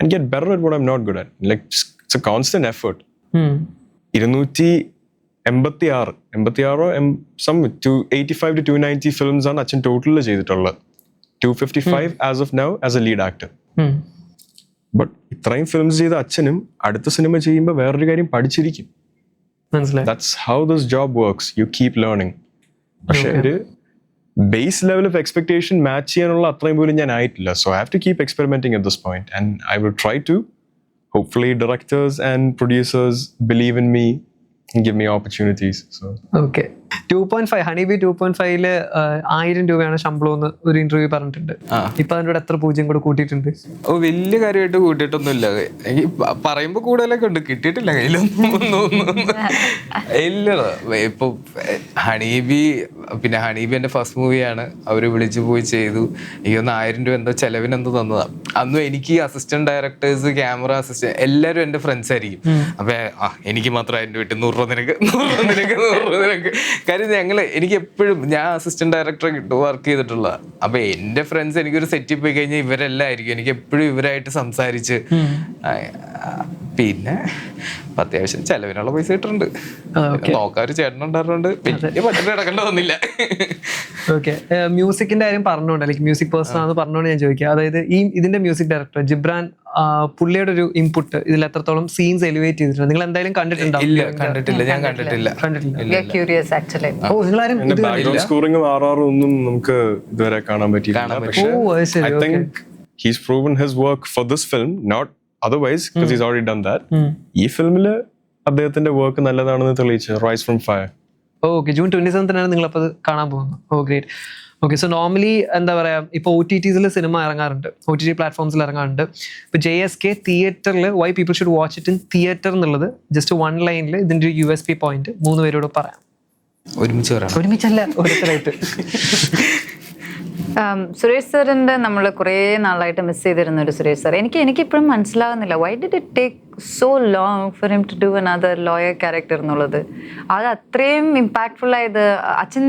and get better at what I'm not good at. Like, it's a constant effort. ഇരുന്നൂറ്റി എൺപത്തി ആറ് എൺപത്തി ആറോ some two eighty five to two ninety films ആണ് അച്ഛൻ ടോട്ടലിൽ ചെയ്തിട്ടുള്ളത് two fifty five as of now as a lead actor but ഇത്രയും ഫിലിംസ് ചെയ്ത അച്ഛനും അടുത്ത സിനിമ ചെയ്യുമ്പോൾ വേറൊരു കാര്യം പഠിച്ചിരിക്കും മനസ്സിലായി. That's how this job works you keep learning പക്ഷെ ഒരു base level of expectation match ചെയ്യാനുള്ള അത്രയും പോലും ഞാൻ ആയിട്ടില്ല. So I have to keep experimenting at this point and I will try to hopefully directors and producers believe in me and give me opportunities. So okay two point five Honey Bee two point ഫൈവിൽ ആയിരം രൂപയാണ് ശമ്പളം എന്ന് ഒരു interview പറഞ്ഞിട്ടുണ്ട്. ഇപ്പൊ അതിന്റെ കൂടെ എത്ര പൂജ്യം കൂടെ കൂട്ടിയിട്ടുണ്ട്? ഓ വലിയ കാര്യമായിട്ട് കൂട്ടിയിട്ടൊന്നുമില്ല. ഈ പറയുമ്പോൾ പറയുമ്പോ കൂടുതലൊക്കെ ഉണ്ട്. കിട്ടിയിട്ടില്ല കയ്യിലൊന്നും. ഇല്ല ഇപ്പൊ ഹണീബി പിന്നെ ഹണീബി എന്റെ ഫസ്റ്റ് മൂവിയാണ് അവർ വിളിച്ചു പോയി ചെയ്തു. എനിക്കൊന്ന് ആയിരം രൂപ എന്തോ ചെലവിന് എന്തോ തന്നതാ. അന്നും എനിക്ക് അസിസ്റ്റന്റ് ഡയറക്ടേഴ്സ് ക്യാമറ അസിസ്റ്റന്റ് എല്ലാവരും എന്റെ ഫ്രണ്ട്സ് ആയിരിക്കും. അപ്പൊ എനിക്ക് മാത്രം ആയിരം രൂപ കിട്ടും. നൂറ് രൂപ നിനക്ക് നൂറ് രൂപ നിനക്ക് നൂറ് രൂപ നിനക്ക്. കാര്യം ഞങ്ങൾ എനിക്ക് എപ്പോഴും ഞാൻ അസിസ്റ്റന്റ് ഡയറക്ടറെ കിട്ടും വർക്ക് ചെയ്തിട്ടുള്ള. അപ്പൊ എന്റെ ഫ്രണ്ട്സ് എനിക്കൊരു സെറ്റിൽ പോയി കഴിഞ്ഞാൽ ഇവരെല്ലാം ആയിരിക്കും. എനിക്ക് എപ്പോഴും ഇവരായിട്ട് സംസാരിച്ച്. പിന്നെ അത്യാവശ്യം ചെലവിനുള്ള പൈസ കിട്ടുന്നുണ്ട് നോക്കാൻ ഒരു ചേട്ടനുണ്ടായിരുന്നുണ്ട് പിന്നെ പട്ടിണി കിടക്കേണ്ട വന്നില്ല ഓക്കെ മ്യൂസിക്കിന്റെ കാര്യം പറഞ്ഞുകൊണ്ട് ലൈക്ക് മ്യൂസിക് പേഴ്സൺ ആണെന്ന് പറഞ്ഞുകൊണ്ട് ഞാൻ ചോദിക്കുക അതായത് ഈ ഇതിന്റെ മ്യൂസിക് ഡയറക്ടർ ജിബ്രാൻ പുള്ളിയുടെ ഒരു ഇൻപുട്ട് ഇതിൽ എത്രത്തോളം സീൻസ് എലിവേറ്റ് ചെയ്തിട്ടുണ്ട്. നിങ്ങൾ എന്തായാലും കണ്ടിട്ടുണ്ടാവും. ഇല്ല കണ്ടിട്ടില്ല. ഞാൻ കണ്ടിട്ടില്ല. കണ്ടിട്ടില്ല. സ്കോറിംഗും ഒന്നും നമുക്ക് ഇതുവരെ കാണാൻ പറ്റിയില്ല. He's oh his work for this film not otherwise he's already done that not otherwise, because he's already ഈ ഫിലിമിൽ അദ്ദേഹത്തിന്റെ വർക്ക് നല്ലതാണെന്ന് തെളിയിച്ചു rise from fire okay June twenty സെവൻത്തിനാണ് നിങ്ങൾ അപ്പോൾ കാണാൻ പോകുന്നത്. Oh great okay so normally എന്താ പറയാ ഇപ്പോൾ ഒ ടി ടിസിൽ സിനിമ ഇറങ്ങാറുണ്ട്. ഒ ടി ടി പ്ലാറ്റ്ഫോംസിൽ ഇറങ്ങാറുണ്ട്. ഇപ്പോൾ ജെ എസ് കെ തിയേറ്ററിൽ why people should watch it in theatre എന്നുള്ളത് ജസ്റ്റ് വൺ ലൈനിൽ ഇതിന്റെ ഒരു യു എസ് പി പോയിന്റ് മൂന്ന് പേരോട് പറയാം. ഒരുമിച്ച് ഒരുമിച്ചല്ല ഓരോരുത്തരായിട്ട്. സുരേഷ് സാറിന്റെ നമ്മൾ കുറേ നാളായിട്ട് മിസ് ചെയ്തിരുന്ന ഒരു സുരേഷ് സാർ എനിക്ക് എനിക്ക് ഇപ്പോഴും മനസ്സിലാവുന്നില്ല. Why did it take so long for him to do another lawyer character എന്നുള്ളത്? അത് അത്രയും ഇമ്പാക്ട്ഫുൾ ആയത് അച്ഛൻ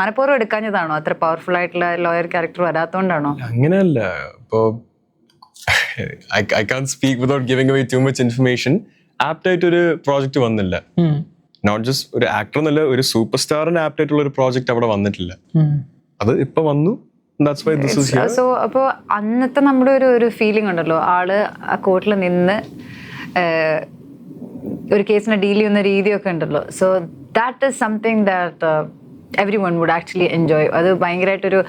മനഃപൂർവം എടുക്കാഞ്ഞതാണോ? അത്ര പവർഫുൾ ആയിട്ടുള്ള ലോയർ ക്യാരക്ടർ വരാത്തോണ്ടാണോ? അങ്ങനെയല്ല. ഇപ്പോൾ I can speak without giving away too much information ആപ്റ്റായിട്ട് ഒരു പ്രോജക്റ്റ് വന്നില്ല. നോട്ട് ജസ്റ്റ് ഒരു ആക്ടർ എന്നല്ല ഒരു സൂപ്പർ സ്റ്റാറിന് ആപ്റ്റായിട്ടുള്ള ഒരു പ്രോജക്റ്റ് അവിടെ വന്നിട്ടില്ല. അത് ഇപ്പൊ വന്നു. That's why this is here so അപ്പോൾ അന്നത്തെ നമ്മുടെ ഒരു ഒരു ഫീലിംഗ് ഉണ്ടല്ലോ. ആൾ ആ കോർട്ടിൽ നിന്ന് ഒരു കേസിനെ ഡീൽ ചെയ്യുന്ന രീതിയൊക്കെ ഉണ്ടല്ലോ. So that is something that everyone would actually enjoy അത് ഭയങ്കരമായിട്ടൊരു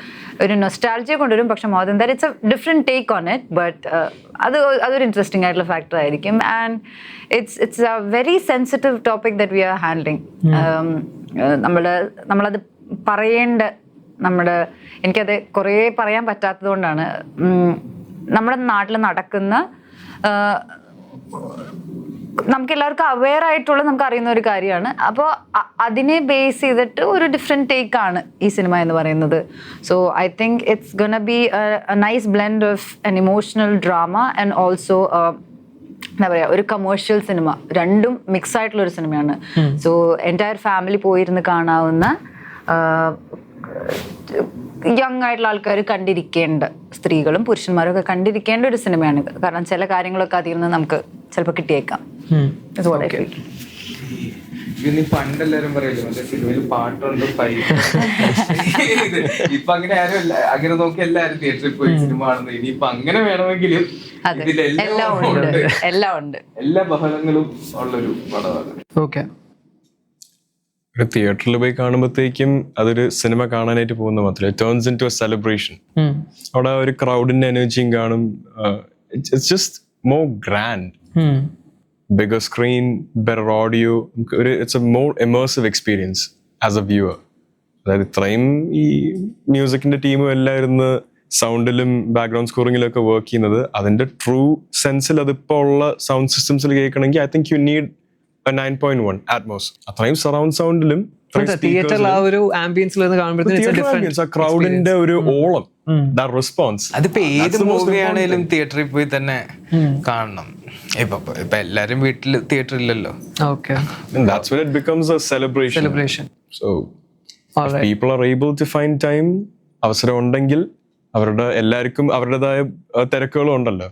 ഒരു നൊസ്റ്റാൾജിയ കൊണ്ടുവരും. പക്ഷെ more than that it's a different take on it but അത് അതൊരു ഇൻട്രസ്റ്റിംഗ് ആയിട്ടുള്ള ഫാക്ടർ ആയിരിക്കും. And it's it's a very sensitive topic that we are handling നമ്മൾ നമ്മളത് പറയേണ്ട നമ്മുടെ എനിക്കത് കുറേ പറയാൻ പറ്റാത്തത് കൊണ്ടാണ്. നമ്മുടെ നാട്ടിൽ നടക്കുന്ന നമുക്ക് എല്ലാവർക്കും അവെയർ ആയിട്ടുള്ള നമുക്ക് അറിയുന്ന ഒരു കാര്യമാണ്. അപ്പോൾ അതിനെ ബേസ് ചെയ്തിട്ട് ഒരു ഡിഫറെന്റ് ടേക്ക് ആണ് ഈ സിനിമ എന്ന് പറയുന്നത്. So I think it's gonna be nice blend of an emotional drama and also എന്താ പറയുക ഒരു കമേഴ്ഷ്യൽ സിനിമ രണ്ടും മിക്സ് ആയിട്ടുള്ള ഒരു സിനിമയാണ് സോ എന്റയർ ഫാമിലി പോയിരുന്ന് കാണാവുന്ന യങ് ആയിട്ടുള്ള ആൾക്കാർ കണ്ടിരിക്കേണ്ട സ്ത്രീകളും പുരുഷന്മാരും ഒക്കെ കണ്ടിരിക്കേണ്ട ഒരു സിനിമയാണ് കാരണം ചില കാര്യങ്ങളൊക്കെ അതിൽ നിന്ന് നമുക്ക് ചിലപ്പോൾ കിട്ടിയേക്കാം. ഇനി പണ്ടെല്ലാരും പറയില്ലേ മറ്റേ സിനിമയിൽ പാട്ടുണ്ട് ഫൈറ്റ് ഇപ്പൊ അങ്ങനെ ആരും അല്ല അങ്ങനെ നോക്കി എല്ലാരും തിയേറ്ററിൽ പോയി സിനിമ കാണുന്നത് ഇനിയിപ്പൊ അങ്ങനെ വേണമെങ്കിലും ഇതിലെല്ലാം എല്ലാം ഉണ്ട്. ഉണ്ട്. എല്ലാം ഉണ്ട്. എല്ലാ ബഹളങ്ങളും ഉള്ളൊരു പടമാണ്. ഓക്കെ തിയേറ്ററിൽ പോയി കാണുമ്പോഴത്തേക്കും അതൊരു സിനിമ കാണാനായിട്ട് പോകുന്ന മാത്രമല്ല. Turns into a celebration അവിടെ ഒരു ക്രൗഡിന്റെ എനർജിയും കാണും. It's just more grand bigger screen better audio ഒരു it's a more immersive experience as a viewer അതായത് ഇത്രയും ഈ മ്യൂസിക്കിന്റെ ടീമും എല്ലാം ഇരുന്ന് സൗണ്ടിലും ബാക്ക്ഗ്രൗണ്ട് സ്കോറിങ്ങിലും ഒക്കെ വർക്ക് ചെയ്യുന്നത് അതിന്റെ ട്രൂ സെൻസിൽ അതിപ്പോ ഉള്ള സൗണ്ട് സിസ്റ്റംസിൽ കേൾക്കണമെങ്കിൽ I think you need nine point one Atmos അത്രയും സറൗണ്ട് സൗണ്ടിലും തിയേറ്ററിൽ ആ ഒരു ആംബിയൻസിൽ നിന്ന് കാണുമ്പോഴത്തേക്കും ക്രൗഡിന്റെ ഒരു ഓളം റെസ്പോൺസ് അതിപ്പോ ഏത് മൂവിയാണേലും തിയേറ്ററിൽ പോയി തന്നെ കാണണം. ഇപ്പൊ ഇപ്പൊ എല്ലാരും വീട്ടിൽ തിയേറ്റർ ഇല്ലല്ലോ celebration so people are able to find time അവസരം ഉണ്ടെങ്കിൽ അവരുടെ എല്ലാവർക്കും അവരുടേതായ തിരക്കുകളും ഉണ്ടല്ലോ.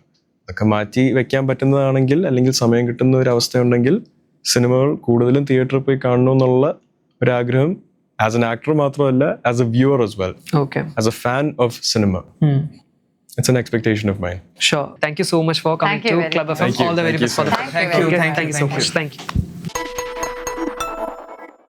അതൊക്കെ മാറ്റി വെക്കാൻ പറ്റുന്നതാണെങ്കിൽ അല്ലെങ്കിൽ സമയം കിട്ടുന്ന ഒരു അവസ്ഥ ഉണ്ടെങ്കിൽ സിനിമകൾ കൂടുതലും തിയേറ്ററിൽ പോയി കാണണമെന്നുള്ള ഒരു ആഗ്രഹം ആസ് എൻ ആക്ടർ മാത്രമല്ല as a viewer as well okay as a fan of cinema It's an expectation of mine. Sure. Thank you so much for coming Thank to Club. FM. All the very best for the. Thank you. Thank you so much. Thank you.